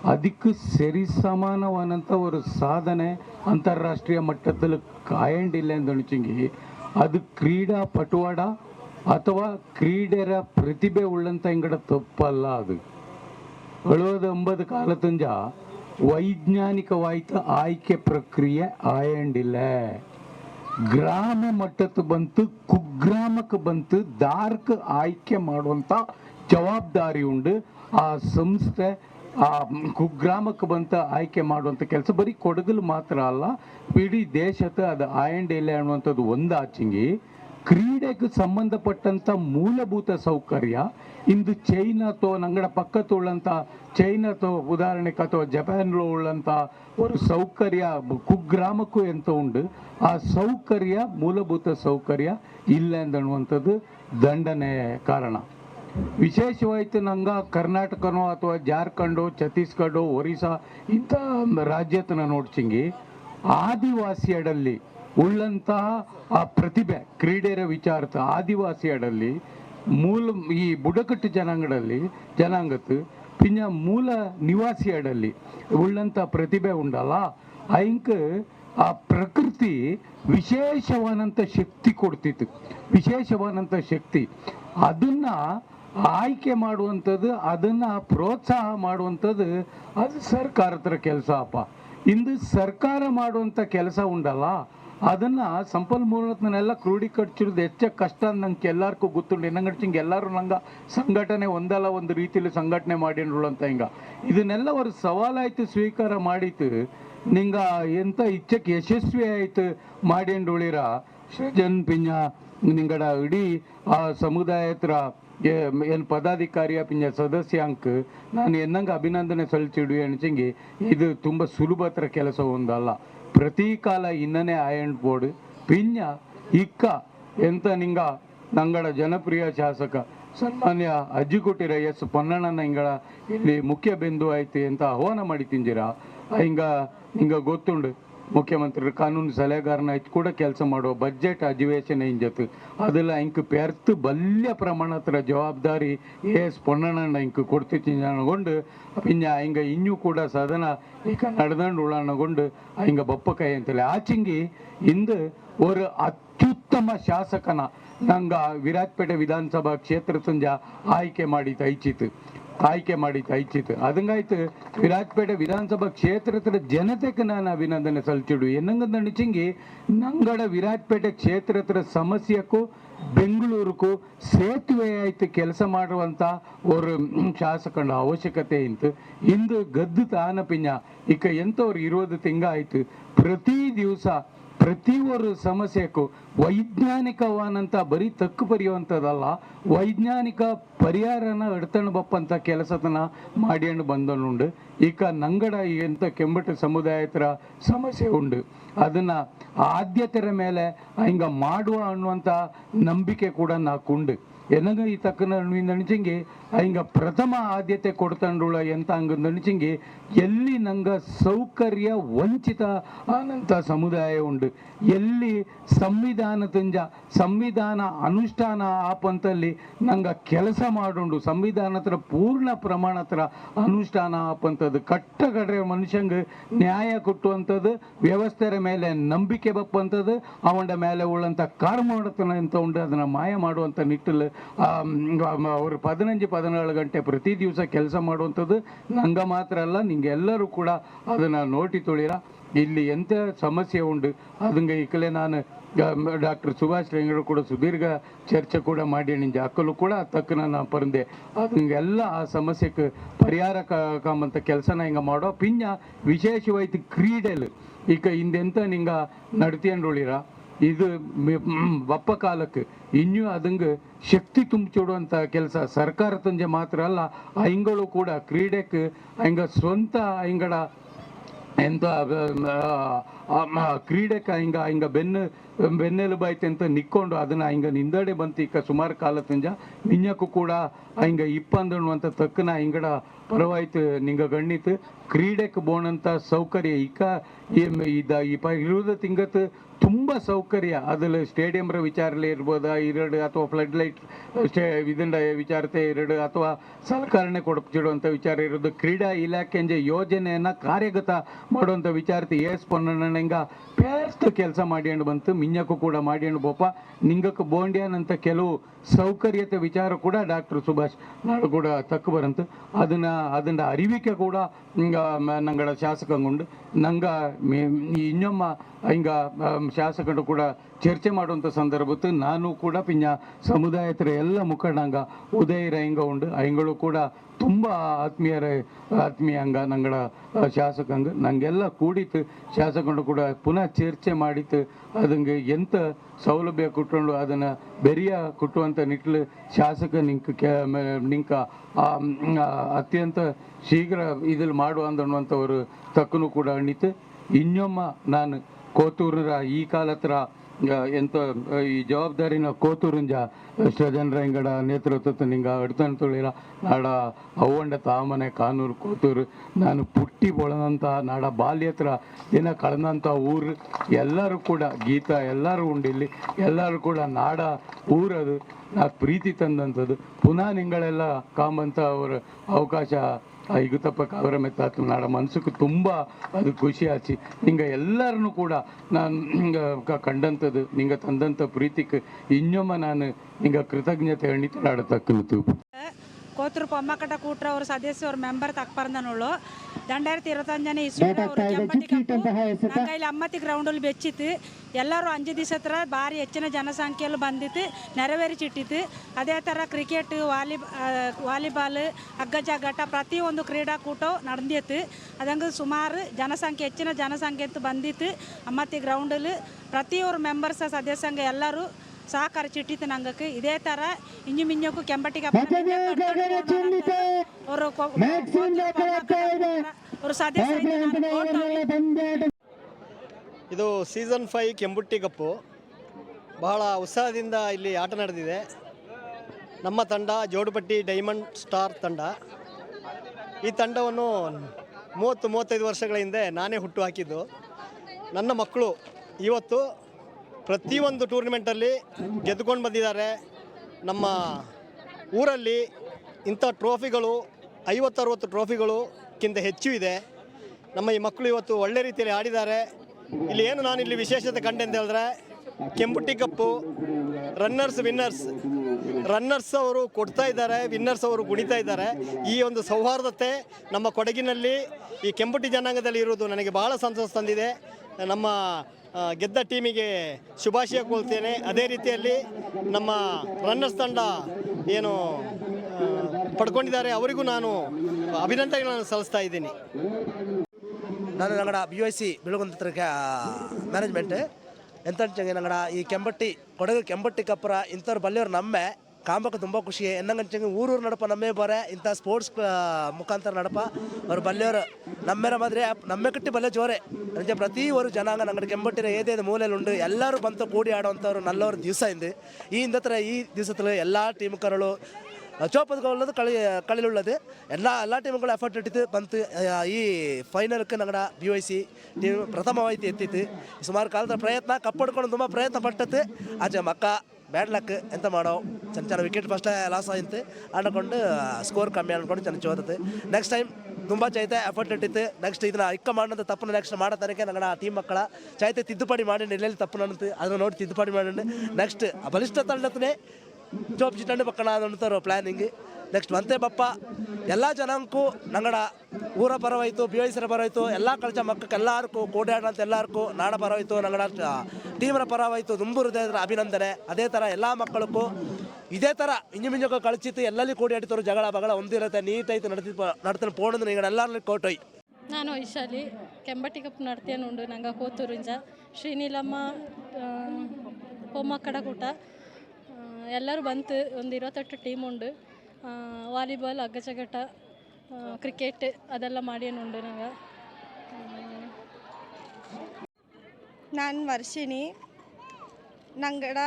ಅದಕ್ಕೆ ಸರಿ ಸಮಾನವಾದಂಥ ಒಂದು ಸಾಧನೆ ಅಂತಾರಾಷ್ಟ್ರೀಯ ಮಟ್ಟದಲ್ಲಿ ಕಾಯಂಡಿಲ್ಲ ಅಂದಣಿಚಂಗಿ ಅದು ಕ್ರೀಡಾ ಪಟುವಾಡ ಅಥವಾ ಕ್ರೀಡೆರ ಪ್ರತಿಭೆ ಉಳ್ಳಂಥ ಹಿಂಗಡ ತಪ್ಪಲ್ಲ ಅದು. ಎಳುವದು ಕಾಲ ತುಂಜ ವೈಜ್ಞಾನಿಕವಾಯಿತ ಆಯ್ಕೆ ಪ್ರಕ್ರಿಯೆ ಆಯಂಡಿಲ್ಲ. ಗ್ರಾಮ ಮಟ್ಟಕ್ಕೆ ಬಂತು, ಕುಗ್ರಾಮಕ್ಕೆ ಬಂತು, ದಾರ್ಕ್ ಆಯ್ಕೆ ಮಾಡುವಂಥ ಜವಾಬ್ದಾರಿ ಉಂಡು. ಆ ಸಂಸ್ಥೆ ಆ ಕುಗ್ರಾಮಕ್ಕೆ ಬಂತ ಆಯ್ಕೆ ಮಾಡುವಂಥ ಕೆಲಸ, ಬರೀ ಕೊಡಗಲು ಮಾತ್ರ ಅಲ್ಲ, ಇಡೀ ದೇಶದ ಅದು ಆಯಂಡ್ ಎಲೆ ಅನ್ನುವಂಥದ್ದು ಒಂದು ಆಚಿಂಗಿ ಕ್ರೀಡೆಗೆ ಸಂಬಂಧಪಟ್ಟಂಥ ಮೂಲಭೂತ ಸೌಕರ್ಯ, ಇಂದು ಚೈನಾ ತೋ, ನಂಗಡ ಪಕ್ಕ ಉಳ್ಳಂಥ ಚೈನ ತೋ, ಉದಾಹರಣೆಗೆ ಅಥವಾ ಜಪಾನ್ಲೋ ಉಳ್ಳಂಥ ಒಂದು ಸೌಕರ್ಯ, ಕುಗ್ರಾಮಕ್ಕೂ ಎಂತ ಉಂಡು, ಆ ಸೌಕರ್ಯ, ಮೂಲಭೂತ ಸೌಕರ್ಯ ಇಲ್ಲ ಎಂದನ್ನುವಂಥದ್ದು ದಂಡನೆ ಕಾರಣ. ವಿಶೇಷವಾಯ್ತು ನಂಗೆ ಕರ್ನಾಟಕನೋ ಅಥವಾ ಜಾರ್ಖಂಡು, ಛತ್ತೀಸ್ಗಢ, ಒರಿಸ್ಸಾ, ಇಂಥ ರಾಜ್ಯತನ ನೋಡ್ಚಿಂಗಿ ಆದಿವಾಸಿಯಡಲ್ಲಿ ಉಳ್ಳಂತಹ ಆ ಪ್ರತಿಭೆ ಕ್ರೀಡೆಯ ಆದಿವಾಸಿ ಅಡಲ್ಲಿ ಮೂಲ ಈ ಬುಡಕಟ್ಟು ಜನಾಂಗದಲ್ಲಿ ಜನಾಂಗತ್ತು, ಪಿನ್ನ ಮೂಲ ನಿವಾಸಿಯಡಲ್ಲಿ ಉಳ್ಳಂಥ ಪ್ರತಿಭೆ ಉಂಡಲ್ಲ. ಐಂಕ್ ಆ ಪ್ರಕೃತಿ ವಿಶೇಷವಾದಂಥ ಶಕ್ತಿ ಕೊಡ್ತಿತ್ತು. ವಿಶೇಷವಾದಂಥ ಶಕ್ತಿ. ಅದನ್ನ ಆಯ್ಕೆ ಮಾಡುವಂಥದ್ದು, ಅದನ್ನ ಪ್ರೋತ್ಸಾಹ ಮಾಡುವಂಥದ್ದು, ಅದು ಸರ್ಕಾರದ ಕೆಲಸ ಅಪ್ಪ. ಇಂದು ಸರ್ಕಾರ ಮಾಡುವಂಥ ಕೆಲಸ ಉಂಡಲ್ಲ, ಅದನ್ನ ಸಂಪನ್ಮೂಲನೆಲ್ಲ ಕ್ರೋಢೀಕರಿಸಿರೋದು ಹೆಚ್ಚ ಕಷ್ಟ ನಂಗೆ ಎಲ್ಲರಿಗೂ ಗೊತ್ತುಂಡು. ಹಿಂಗೆ ಎಲ್ಲರೂ ನಂಗೆ ಸಂಘಟನೆ ಒಂದಲ್ಲ, ಒಂದು ರೀತಿಯಲ್ಲಿ ಸಂಘಟನೆ ಮಾಡಿಂಡ್ರು ಅಂತ ಹಿಂಗ. ಇದನ್ನೆಲ್ಲ ಅವರು ಸವಾಲಾಯಿತು, ಸ್ವೀಕಾರ ಮಾಡಿತು ನಿಂಗ ಎಂತ ಇಚ್ಛಕ್ಕೆ ಯಶಸ್ವಿ ಆಯ್ತು ಮಾಡಿಂಡುಳಿರ ಸೃಜನ್ ಪಿಂಜ ನಿಂಗಡ ಇಡೀ ಆ ಸಮುದಾಯ ಹತ್ರ ಏನು ಪದಾಧಿಕಾರಿಯ ಪಿಂಜ ಸದಸ್ಯಾಂಕ್, ನಾನು ಎನ್ನಂಗೆ ಅಭಿನಂದನೆ ಸಲ್ಲಿಸಿಡು ಎಣಿಸಂಗಿ ಇದು ತುಂಬ ಸುಲಭತ್ರ ಕೆಲಸ ಒಂದಲ್ಲ. ಪ್ರತಿ ಕಾಲ ಇನ್ನನೇ ಆಯಂಡ್ ಬೋರ್ಡ್ ಪಿಂಜ ಇಕ್ಕ ಎಂತ ನಿಂಗ ನಂಗಡ ಜನಪ್ರಿಯ ಶಾಸಕ, ಸನ್ಮಾನ್ಯ ಅಜ್ಜಿಕೊಟ್ಟಿರ ಎಸ್ ಪೊನ್ನಣ್ಣನ ಹಿಂಗಳ ಇಲ್ಲಿ ಮುಖ್ಯ ಬಿಂದು ಆಯ್ತು ಅಂತ ಆಹ್ವಾನ ಮಾಡಿ ತಿಂಜಿರ ಹಿಂಗ ಹಿಂಗ ಗೊತ್ತುಂಡು. ಮುಖ್ಯಮಂತ್ರಿ ಕಾನೂನು ಸಲಹೆಗಾರನ ಇತ್ತು ಕೂಡ ಕೆಲಸ ಮಾಡುವ ಬಜೆಟ್ ಅಧಿವೇಶನ ಇಂಜತ್ತು ಅದೆಲ್ಲ ಇಂಕ್ ಪೆರ್ತು ಬಲ್ಯ ಪ್ರಮಾಣ ಹತ್ರ ಜವಾಬ್ದಾರಿ ಎ ಎಸ್ ಪೊನ್ನಣ್ಣ ಇಂಕ್ ಕೊಡ್ತಿತ್ತು ಪಿಂಜ ಹಿಂಗ ಇನ್ನೂ ಕೂಡ ಸದನ ಈಗ ನಡೆದಂಡು ಉಳ್ಳಾಣಗೊಂಡು ಹಿಂಗ ಕೈ ಅಂತೇಳಿ ಆಚಿಂಗಿ ಇಂದು ஒரு ಅತ್ಯುತ್ತಮ ಶಾಸಕನ ನಂಗ ವಿರಾಜಪೇಟೆ ವಿಧಾನಸಭಾ ಕ್ಷೇತ್ರ ಸಂಜ ಆಯ್ಕೆ ಮಾಡಿ ತೈಚಿತು ಆಯ್ಕೆ ಮಾಡಿ ತೈಚಿತು ಅದಂಗಾಯ್ತು, ವಿರಾಜಪೇಟೆ ವಿಧಾನಸಭಾ ಕ್ಷೇತ್ರದ ಜನತೆಗೆ ನಾನು ಅಭಿನಂದನೆ ಸಲ್ಚಿಡು ಎನ್ನಂಗ ನಿಚಿಂಗಿ ನಂಗಡ ವಿರಾಜಪೇಟೆ ಕ್ಷೇತ್ರದ ಸಮಸ್ಯೆಕ್ಕೂ ಬೆಂಗಳೂರಿಗೂ ಸೇತುವೆ ಆಯ್ತು ಕೆಲಸ ಮಾಡುವಂಥ ಅವರು ಶಾಸಕನ ಅವಶ್ಯಕತೆ ಇತ್ತು. ಇಂದು ಗದ್ದು ತಾನ ಪಿಂಜ ಇಕ ಎಂತವ್ರು ಇರೋದು ತಿಂಗ ಆಯ್ತು ಪ್ರತಿ ದಿವಸ ಪ್ರತಿ ಒಂದು ಸಮಸ್ಯೆಗೂ ವೈಜ್ಞಾನಿಕವಾದಂಥ ಬರೀ ತಕ್ಕು ಬರೆಯುವಂಥದ್ದಲ್ಲ, ವೈಜ್ಞಾನಿಕ ಪರಿಹಾರನ ಎಡ್ತಣ ಬಪ್ಪಂತ ಕೆಲಸದನ್ನ ಮಾಡ್ಯಂಡು ಬಂದನುಂಡು ಈಗ ನಂಗಡ ಎಂಥ ಕೆಂಬಟ್ಟು ಹತ್ರ ಸಮಸ್ಯೆ ಉಂಡು. ಅದನ್ನ ಆದ್ಯತೆಯ ಮೇಲೆ ಹಿಂಗೆ ಮಾಡುವ ಅನ್ನುವಂಥ ನಂಬಿಕೆ ಕೂಡ ನಾಕುಂಡು. ಎನಗ ಈ ತಕ್ಕನ ನಣಿಚಂಗಿ ಹಿಂಗ ಪ್ರಥಮ ಆದ್ಯತೆ ಕೊಡ್ತಂಡುಳ ಎಂತ ಹಂಗ ನಣಿಚಂಗಿ ಎಲ್ಲಿ ನಂಗ ಸೌಕರ್ಯ ವಂಚಿತ ಆನಂತ ಸಮುದಾಯ ಉಂಡು. ಎಲ್ಲಿ ಸಂವಿಧಾನ ತುಂಜ, ಸಂವಿಧಾನ ಅನುಷ್ಠಾನ ಆಪಂತಲ್ಲಿ ನಂಗ ಕೆಲಸ ಮಾಡುಂಡು. ಸಂವಿಧಾನತ್ರ ಪೂರ್ಣ ಪ್ರಮಾಣ ಹತ್ರ ಅನುಷ್ಠಾನ ಆಪಂತದ್ದು. ಕಡ್ರೆ ಮನುಷ್ಯಂಗೆ ನ್ಯಾಯ ಕೊಟ್ಟುವಂಥದ್ದು ವ್ಯವಸ್ಥೆಯ ಮೇಲೆ ನಂಬಿಕೆ ಬಪ್ಪಂಥದ್ದು ಅವಂಡ ಮೇಲೆ ಉಳ್ಳಂಥ ಕಾರ್ಮೋಡತನ ಅಂತ ಉಂಡು, ಅದನ್ನ ಮಾಯ ಮಾಡುವಂಥ ನಿಟ್ಟಲ್ಲಿ ಅವರು ಪದಿನಂಜು ಪದಿನೇಳು ಗಂಟೆ ಪ್ರತಿ ದಿವಸ ಕೆಲಸ ಮಾಡುವಂಥದ್ದು. ನಂಗೆ ಮಾತ್ರ ಅಲ್ಲ, ನಿಂಗೆಲ್ಲರೂ ಕೂಡ ಅದನ್ನು ನೋಟಿ ತೊಳಿರ. ಇಲ್ಲಿ ಎಂಥ ಸಮಸ್ಯೆ ಉಂಡು ಅದಂಗೆ ಈಕಲೆ ನಾನು ಡಾಕ್ಟರ್ ಸುಭಾಷ್ ರೆಂಗಡು ಕೂಡ ಸುದೀರ್ಘ ಚರ್ಚೆ ಕೂಡ ಮಾಡಿ ನಿಂಜ ಅಕ್ಕಲು ಕೂಡ ತಕ್ಕನ ನಾನು ಪರಂದೆ. ಅದಂಗೆಲ್ಲ ಆ ಸಮಸ್ಯೆಗೆ ಪರಿಹಾರ ಕಂಬಂಥ ಕೆಲಸನ ಹಿಂಗೆ ಮಾಡೋ ಪಿಂಜ ವಿಶೇಷವಾಯ್ತು ಕ್ರೀಡೆಲು. ಈಗ ಹಿಂದೆಂತ ನಿಂಗೆ ನಿಂಗ ನಡ್ತಿಯಂಡುಳಿರ ಇದು ಬಪ್ಪ ಕಾಲಕ್ಕೆ. ಇನ್ನೂ ಅದಂಗೆ ಶಕ್ತಿ ತುಂಬಿಸಿಡುವಂಥ ಕೆಲಸ ಸರ್ಕಾರ ತಂಜೆ ಮಾತ್ರ ಅಲ್ಲ ಹಿಂಗಳು ಕೂಡ ಕ್ರೀಡೆಗೆ ಹಿಂಗ ಸ್ವಂತ ಹಿಂಗಡ ಎಂತ ಕ್ರೀಡೆಕ ಹಿಂಗ ಹಿಂಗ ಬೆನ್ನು ಬೆನ್ನೆಲುಬಾಯ್ತು ಅಂತ ನಿಕ್ಕೊಂಡು ಅದನ್ನು ಹಿಂಗ ನಿಂದಡೆ ಬಂತು ಈಗ ಸುಮಾರು ಕಾಲ ತಂಜ ನಿನ್ನಕ್ಕೂ ಕೂಡ ಹಿಂಗ ಇಪ್ಪಂದಣ್ಣುವಂಥ ತಕ್ಕನ ಹಿಂಗಡ ಪರವಾಯ್ತು ನಿಂಗ ಗಣ್ಣಿತು ಕ್ರೀಡೆಕ್ ಬೋಣಂಥ ಸೌಕರ್ಯ ಈಕ ಈ- ಇಪ ಇರುವುದ ತಿಂಗತ್ ತುಂಬಾ ಸೌಕರ್ಯ. ಅದ್ರಲ್ಲಿ ಸ್ಟೇಡಿಯಂರ ವಿಚಾರಲೆ ಇರ್ಬೋದ? ಎರಡು ಅಥವಾ ಫ್ಲಡ್ ಲೈಟ್ ಸ್ಟೇ ಇದನ್ನ ವಿಚಾರತೆ ಎರಡು ಅಥವಾ ಸಲಕರಣೆ ಕೊಡಿಸಿಡುವಂಥ ವಿಚಾರ ಇರೋದು ಕ್ರೀಡಾ ಇಲಾಖೆಂಜ ಯೋಜನೆಯನ್ನು ಕಾರ್ಯಗತ ಮಾಡುವಂಥ ವಿಚಾರತೆ. ಏಸ್ ಪೊನ್ನಣ್ಣಂಗ ಪೇಸ್ಟ್ ಕೆಲಸ ಮಾಡ್ಯಂಡು ಬಂತು. ಮಿಂಜಕ್ಕೂ ಕೂಡ ಮಾಡ್ಯಂಡು ಬೋಪ. ನಿಂಗಕ್ಕೆ ಬೋಂಡ್ಯಾನಂತ ಕೆಲವು ಸೌಕರ್ಯತೆ ವಿಚಾರ ಕೂಡ ಡಾಕ್ಟರ್ ಸುಭಾಷ್ ನಾಳೆ ಕೂಡ ತಕ್ಕ ಬರಂತು. ಅದನ್ನು, ಅದನ್ನ ಅರಿವಿಕೆ ಕೂಡ ನಂಗಡ ಶಾಸಕಂಗುಂಡು. ನಂಗ ಇನ್ನೊಮ್ಮ ಹಿಂಗ ಶಾಸಕರು ಕೂಡ ಚರ್ಚೆ ಮಾಡುವಂಥ ಸಂದರ್ಭತ್ತು ನಾನು ಕೂಡ ಪಿಂಜ ಸಮುದಾಯತರ ಎಲ್ಲ ಮುಖಂಡಂಗ ಉದಯ ಹಿಂಗ ಉಂಡು ಕೂಡ ತುಂಬ ಆತ್ಮೀಯರ ಆತ್ಮೀಯಂಗ ನಂಗಳ ಶಾಸಕಂಗ ನಂಗೆಲ್ಲ ಕೂಡಿತ್ತು. ಶಾಸಕರು ಕೂಡ ಪುನಃ ಚರ್ಚೆ ಮಾಡಿತ್ತು. ಅದಂಗೆ ಎಂಥ ಸೌಲಭ್ಯ ಕೊಟ್ಕೊಂಡು ಅದನ್ನು ಬೆರಿಯ ಕೊಟ್ಟುವಂಥ ನಿಟ್ಟಲು ಶಾಸಕ ನಿಂಕ ನಿಂಕ ಅತ್ಯಂತ ಶೀಘ್ರ ಇದಲ್ಲಿ ಮಾಡುವ ಅನ್ನುವಂಥವರು ತಕ್ಕನು ಕೂಡ ಅಣ್ಣಿತು ಇನ್ನೊಮ್ಮ ನಾನು ಕೋತೂರ ಈ ಕಾಲ ಹತ್ರ ಎಂತ ಈ ಜವಾಬ್ದಾರಿನ ಕೋತೂರಿಂಜ ಸಜನ್ ಹಿಂಗಡ ನೇತೃತ್ವ ನಿಂಗ ಅಡ್ತನ್ ತುಳಿರ, ನಾಡ ಅವ್ವಂಡ ತಾಮನೆ ಕಾನೂರು ಕೋತೂರು, ನಾನು ಪುಟ್ಟಿ ಬೊಳನಂತ, ನಾಡ ಬಾಲ್ಯ ಹತ್ರ ದಿನ ಕಳೆದಂಥ ಊರು, ಎಲ್ಲರೂ ಕೂಡ ಗೀತಾ ಎಲ್ಲರೂ ಉಂಡಿಲ್ಲಿ, ಎಲ್ಲರೂ ಕೂಡ ನಾಡ ಊರದು ನಾ ಪ್ರೀತಿ ತಂದಂಥದ್ದು ಪುನಃ ನಿಂಗಳೆಲ್ಲ ಕಾಮಂತ ಅವರ ಅವಕಾಶ ಐಗುತ್ತಪ್ಪ ಅವರ ಮೆತ್ತಾತು ನಾಡ ಮನಸ್ಸಿಗೆ ತುಂಬ ಅದು ಖುಷಿ ಆಚಿ. ನಿಂಗೆ ಎಲ್ಲರನ್ನು ಕೂಡ ನಾನು ಹಿಂಗ ಕಂಡಂಥದ್ದು, ನಿಂಗೆ ತಂದಂಥ ಪ್ರೀತಿಗೆ ಇನ್ನೊಮ್ಮ ನಾನು ನಿಂಗೆ ಕೃತಜ್ಞತೆ ಎಣ್ಣಿತ ಪೋತ್ರ ಪೊಮ್ಮಕಟ ಕೂಟ್ರ ಅವರು ಸದಸ್ಯ ಅವ್ರ ಮೆಂಬರ್ ಅವರು ದಂಡಾಯಿರತಿ ಇರತ್ತಂಜನೆ ಇಲ್ಲಿ ಅಮ್ಮತಿ ಗ್ರೌಂಡಲ್ಲಿ ಬೆಚ್ಚಿತ್ತು. ಎಲ್ಲರೂ ಅಂಜು ದಿವಸ ಹತ್ರ ಭಾರಿ ಹೆಚ್ಚಿನ ಜನಸಂಖ್ಯೆಯಲ್ಲಿ ಬಂದಿತ್ತು. ನೆರವೇರಿಸಿಟ್ಟಿತ್ತು ಅದೇ ಥರ ಕ್ರಿಕೆಟ್ ವಾಲಿ ವಾಲಿಬಾಲ್ ಹಗ್ಗಜ ಘಟ ಪ್ರತಿಯೊಂದು ಕ್ರೀಡಾಕೂಟ ನಡೆದಿತ್ತು. ಅದಂಗ ಸುಮಾರು ಜನಸಂಖ್ಯೆ ಹೆಚ್ಚಿನ ಜನಸಂಖ್ಯೆ ಬಂದಿತ್ತು. ಅಮ್ಮತಿ ಗ್ರೌಂಡಲ್ಲಿ ಪ್ರತಿಯೊಬ್ಬರು ಮೆಂಬರ್ಸ ಸದಸ್ಯಂಗೆ ಎಲ್ಲರೂ ಸಹಕರಿಸಿಟ್ಟಿತ್ತು ನಂಗಕ್ಕೆ ಇದೇ ತರ ಇಂಜು ಮಿಂಜಕ್ಕೂ ಕೆಂಬಟ್ಟಿಗೆ ಅವರು ಅವರು ಸದಸ್ಯ ಇದು. Season five Kembatti cup. ಬಹಳ ಉತ್ಸಾಹದಿಂದ ಇಲ್ಲಿ ಆಟ ನಡೆದಿದೆ. ನಮ್ಮ ತಂಡ ಜೋಡುಪಟ್ಟಿ ಡೈಮಂಡ್ ಸ್ಟಾರ್ ತಂಡ. ಈ ತಂಡವನ್ನು ಮೂವತ್ತು ಮೂವತ್ತೈದು ವರ್ಷಗಳ ಹಿಂದೆ ನಾನೇ ಹುಟ್ಟು ಹಾಕಿದ್ದು. ನನ್ನ ಮಕ್ಕಳು ಇವತ್ತು ಪ್ರತಿಯೊಂದು ಟೂರ್ನಿಮೆಂಟಲ್ಲಿ ಗೆದ್ದುಕೊಂಡು ಬಂದಿದ್ದಾರೆ. ನಮ್ಮ ಊರಲ್ಲಿ ಇಂಥ ಟ್ರೋಫಿಗಳು, ಐವತ್ತರವತ್ತು ಟ್ರೋಫಿಗಳುಕ್ಕಿಂತ ಹೆಚ್ಚು ಇದೆ. ನಮ್ಮ ಈ ಮಕ್ಕಳು ಇವತ್ತು ಒಳ್ಳೆ ರೀತಿಯಲ್ಲಿ ಆಡಿದ್ದಾರೆ. ಇಲ್ಲಿ ಏನು ನಾನು ಇಲ್ಲಿ ವಿಶೇಷತೆ ಕಂಡೆ ಅಂತ ಹೇಳಿದ್ರೆ, Kembatti cup runners winners runners ಅವರು ಕೊಡ್ತಾ ಇದ್ದಾರೆ ವಿನ್ನರ್ಸ್ ಅವರು ಗುಣಿತಾ ಇದ್ದಾರೆ. ಈ ಒಂದು ಸೌಹಾರ್ದತೆ ನಮ್ಮ ಕೊಡಗಿನಲ್ಲಿ, ಈ ಕೆಂಬುಟ್ಟಿ ಜನಾಂಗದಲ್ಲಿ ಇರುವುದು ನನಗೆ ಬಹಳ ಸಂತೋಷ ತಂದಿದೆ. ನಮ್ಮ ಗೆದ್ದ ಟೀಮಿಗೆ ಶುಭಾಶಯ ಕೋಲ್ತೇನೆ. ಅದೇ ರೀತಿಯಲ್ಲಿ ನಮ್ಮ ರನ್ನರ್ಸ್ ತಂಡ ಏನು ಪಡ್ಕೊಂಡಿದ್ದಾರೆ. ಅವರಿಗೂ ನಾನು ಅಭಿನಂದನೆಗಳನ್ನು ಸಲ್ಲಿಸ್ತಾ ಇದ್ದೀನಿ. ನಾನು ನಂಗಡ B Y C Belagunda management ಎಂತ ನಂಗಡ ಈ ಕೆಂಬಟ್ಟಿ ಕೊಡಗು ಕೆಂಬಟ್ಟಿ ಕಪ್ಪರ ಇಂಥವ್ರು ಬಲ್ಲಿಯವ್ರು ನಮ್ಮೆ. ಕಾಂಬಕ್ಕೆ ತುಂಬ ಖುಷಿ. ಎನ್ನಂಗಂಚಂಗೆ ಊರೂರು ನಡಪ, ನಮ್ಮೇ ಬರ ಇಂಥ ಸ್ಪೋರ್ಟ್ಸ್ ಮುಖಾಂತರ ನಡಪ. ಅವ್ರು ಬಲ್ಲೆಯವರು ನಮ್ಮೆರ ಮಾದ್ರೆ ನಮ್ಮೆ ಕಟ್ಟಿ ಬಲ್ಲೆ ಜೋರೆ. ಅಂಚೆ ಪ್ರತಿ ಒಂದು ಜನಾಂಗ ನಂಗಡೆ ಕೆಂಬಟ್ಟಿನ ಏದೇದು ಮೂಲೆಯಲ್ಲಿ ಉಂಡು ಎಲ್ಲರೂ ಬಂತು ಕೂಡಿ ಆಡುವಂಥವ್ರು ನಲ್ಲವ್ರ ದಿವಸ ಇಂದು ಈ ಇಂದತ್ರ ಈ ದಿವಸದಲ್ಲಿ ಎಲ್ಲ ಟೀಮ್ಕರಳು ಚೋಪದಗೊಳ್ಳೋದು ಕಳಿ, ಕಳಿಲುಳ್ಳದು. ಎಲ್ಲ ಎಲ್ಲ ಟೀಮ್ಗಳು ಎಫರ್ಟ್ ಇಟ್ಟಿತ್ತು, ಬಂತು ಈ ಫೈನಲ್ಗೆ ನಂಗಡ ಬಿ ವೈ ಸಿ ಟೀಮ್ ಪ್ರಥಮವಾಯಿತು ಎತ್ತಿತ್ತು. ಸುಮಾರು ಕಾಲದ ಪ್ರಯತ್ನ ಕಪ್ಪಡ್ಕೊಂಡು ತುಂಬ ಪ್ರಯತ್ನ ಪಟ್ಟತ್ತೆ. ಆಚೆ ಮಕ್ಕ ಬ್ಯಾಡ್ ಲಕ್ ಎಂತ ಮಾಡೋ ಚೆನ್ನ ಚೆನ್ನ ವಿಕೆಟ್ ಫಸ್ಟ್ ಲಾಸ್ ಆಯ್ತು ಅನ್ಕೊಂಡು ಸ್ಕೋರ್ ಕಮ್ಮಿ ಅನ್ಕೊಂಡು ಚೆನ್ನ ಚೋದತ್ತೆ ನೆಕ್ಸ್ಟ್ ಟೈಮ್ ತುಂಬ ಚೈತೆ ಎಫರ್ಟ್ ಇಟ್ಟಿತ್ತು. ನೆಕ್ಸ್ಟ್ ಇದನ್ನ ಇಕ್ಕ ಮಾಡೋದು ತಪ್ಪು ನೆಕ್ಸ್ಟ್ ಮಾಡೋ ತನಕ ನನ್ನ ಟೀಮ್ ಮಕ್ಕಳ ಚೈತೆ ತಿದ್ದುಪಡಿ ಮಾಡಿ ನೆಲೆಯಲ್ಲಿ ತಪ್ಪು ನನ್ನ ಅದನ್ನ ನೋಡಿ ತಿದ್ದುಪಡಿ ಮಾಡಿ. ನೆಕ್ಸ್ಟ್ ಬಲಿಷ್ಠ ತಂಡತನೇ ಚೋಪ್ ಜಿಟ್ಟಂಡೆ ಪಕ್ಕಣ ಅಂತಾರೆ ಪ್ಲಾನಿಂಗ್ ನೆಕ್ಸ್ಟ್ ಮಂತೆ ಬಪ್ಪ. ಎಲ್ಲ ಜನಕ್ಕೂ ನಂಗಡ ಊರ ಪರವಾಯಿತು ಬಿ ವೈಸರ ಪರವಾಯ್ತು, ಎಲ್ಲ ಕಳಚ ಮಕ್ಕಕ್ಕೆ ಎಲ್ಲರಿಗೂ ಕೋಟ್ಯಾಡ ಅಂತ ಎಲ್ಲರಿಗೂ ನಾಡ ಪರವಾಯ್ತು ನಂಗಡ ಟೀಮ್ರ ಪರವಾಯ್ತು ತುಂಬ ಹೃದಯದ ಅಭಿನಂದನೆ. ಅದೇ ಥರ ಎಲ್ಲ ಮಕ್ಕಳಿಗೂ ಇದೇ ಥರ ಇಂಜು ಕಳಿಸಿತ್ತು ಎಲ್ಲಲ್ಲಿ ಕೂಡಿ ಆಡಿತರು ಜಗಳ ಬಗಳ ಒಂದಿರುತ್ತೆ ನೀಟಾಯ್ತು ನಡೆದ ನಡ್ತಾನೆ ಪೋಣಂದ್ರೆ ಈಗ ಎಲ್ಲರಲ್ಲಿ ಕೋಟೋಯ್ ನಾನು ವೈಶಾಲಿ ಕೆಂಬಟ್ಟಿ ಕಪ್ ನಡ್ತೇನೆ ಉಂಡು, ನಂಗೆ ಕೋತೂರಿಂಜ ಶ್ರೀನೀಲಮ್ಮ ಹೋಮ ಕೂಟ ಎಲ್ಲರೂ ಬಂತು, ಒಂದು ಇರುವತ್ತೆಟ್ಟು ಟೀಮ್ ಉಂಡು. ವಾಲಿಬಾಲ್ ಅಗ್ಗಜಗಟ ಕ್ರಿಕೆಟ್ ಅದೆಲ್ಲ ಮಾಡೇನುಂಡು ನಂಗೆ? ನಾನು ವರ್ಷಿಣಿ. ನಂಗಡ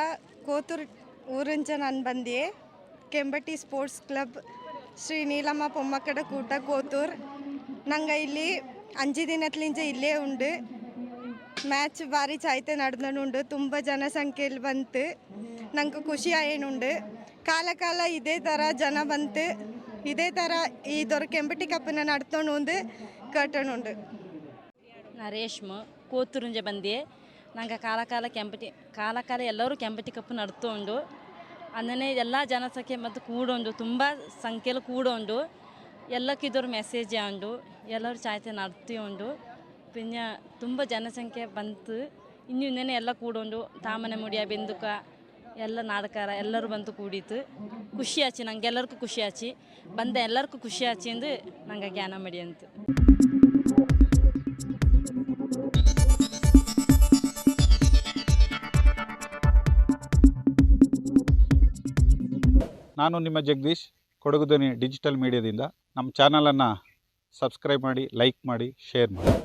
ಕೋತೂರು ಊರಿಂಚ ನಾನು ಬಂದೆ. ಕೆಂಬಟ್ಟಿ ಸ್ಪೋರ್ಟ್ಸ್ ಕ್ಲಬ್ ಶ್ರೀ ನೀಲಮ್ಮ ಪೊಮ್ಮಕ್ಕಡ ಕೂಟ ಕೋತೂರ್. ನಂಗೆ ಇಲ್ಲಿ ಅಂಜು ದಿನತ್ಲಿಂಜ ಇಲ್ಲೇ ಉಂಡು. ಮ್ಯಾಚ್ ಭಾರಿ ಚಾಯ್ತೆ ನಡೆದುಂಡು ತುಂಬ ಜನಸಂಖ್ಯೆಯಲ್ಲಿ ಬಂತು. ನಂಗೆ ಖುಷಿ ಏನುಂಡು? ಕಾಲ ಕಾಲ ಇದೇ ಥರ ಜನ ಬಂತು. ಇದೇ ಥರ ಈ ಕೆಂಪಟಿ ಕಪ್ಪನ್ನ ನಡ್ತೊಂಡು ಒಂದು ಕಟ್ಟಣುಂಡು ಉಂಡು. ರೇಷ್ಮ ಕೋತೂರಿಂಜೆ ಬಂದೆ ನಂಗೆ ಕಾಲ ಕಾಲ ಕೆಂಪಟಿ ಕಾಲ ಕಾಲ ಎಲ್ಲರೂ ಕೆಂಪಟಿ ಕಪ್ಪು ನಡ್ತೊಂಡು ಅಂದನೆ ಎಲ್ಲ ಜನಸಂಖ್ಯೆ ಮತ್ತು ಕೂಡೊಂಡು ತುಂಬ ಸಂಖ್ಯೆಯಲ್ಲಿ ಕೂಡೊಂಡು ಎಲ್ಲಕ್ಕಿದೋರು ಮೆಸೇಜ್ ಉಂಡು, ಎಲ್ಲರೂ ಚಾಯ್ತೆ ನಡ್ತೀ ಉಂಡು. ಪಿನ್ನ ತುಂಬ ಜನಸಂಖ್ಯೆ ಬಂತು. ಇನ್ನೂ ಇನ್ನೇನೆ ಎಲ್ಲ ಕೂಡೊಂಡು ತಾಮನೆ ಮುಡಿಯ, ಬೆಂದುಕ ಎಲ್ಲ ನಾಟಕಾರ ಎಲ್ಲರೂ ಬಂತು ಕೂಡಿತು ಖುಷಿ ಆಚಿ ನಂಗೆ ಎಲ್ಲರಿಗೂ ಖುಷಿ ಆಚಿ ಬಂದ ಎಲ್ಲರಿಗೂ ಖುಷಿ ಆಚಿ ಎಂದು ನಂಗೆ ಜ್ಞಾನ ಮಡಿ ಅಂತ ನಾನು ನಿಮ್ಮ ಜಗದೀಶ್ ಕೊಡಗುದನಿ ಡಿಜಿಟಲ್ ಮೀಡಿಯಾದಿಂದ. ನಮ್ಮ ಚಾನಲನ್ನು ಸಬ್ಸ್ಕ್ರೈಬ್ ಮಾಡಿ, ಲೈಕ್ ಮಾಡಿ, ಶೇರ್ ಮಾಡಿ.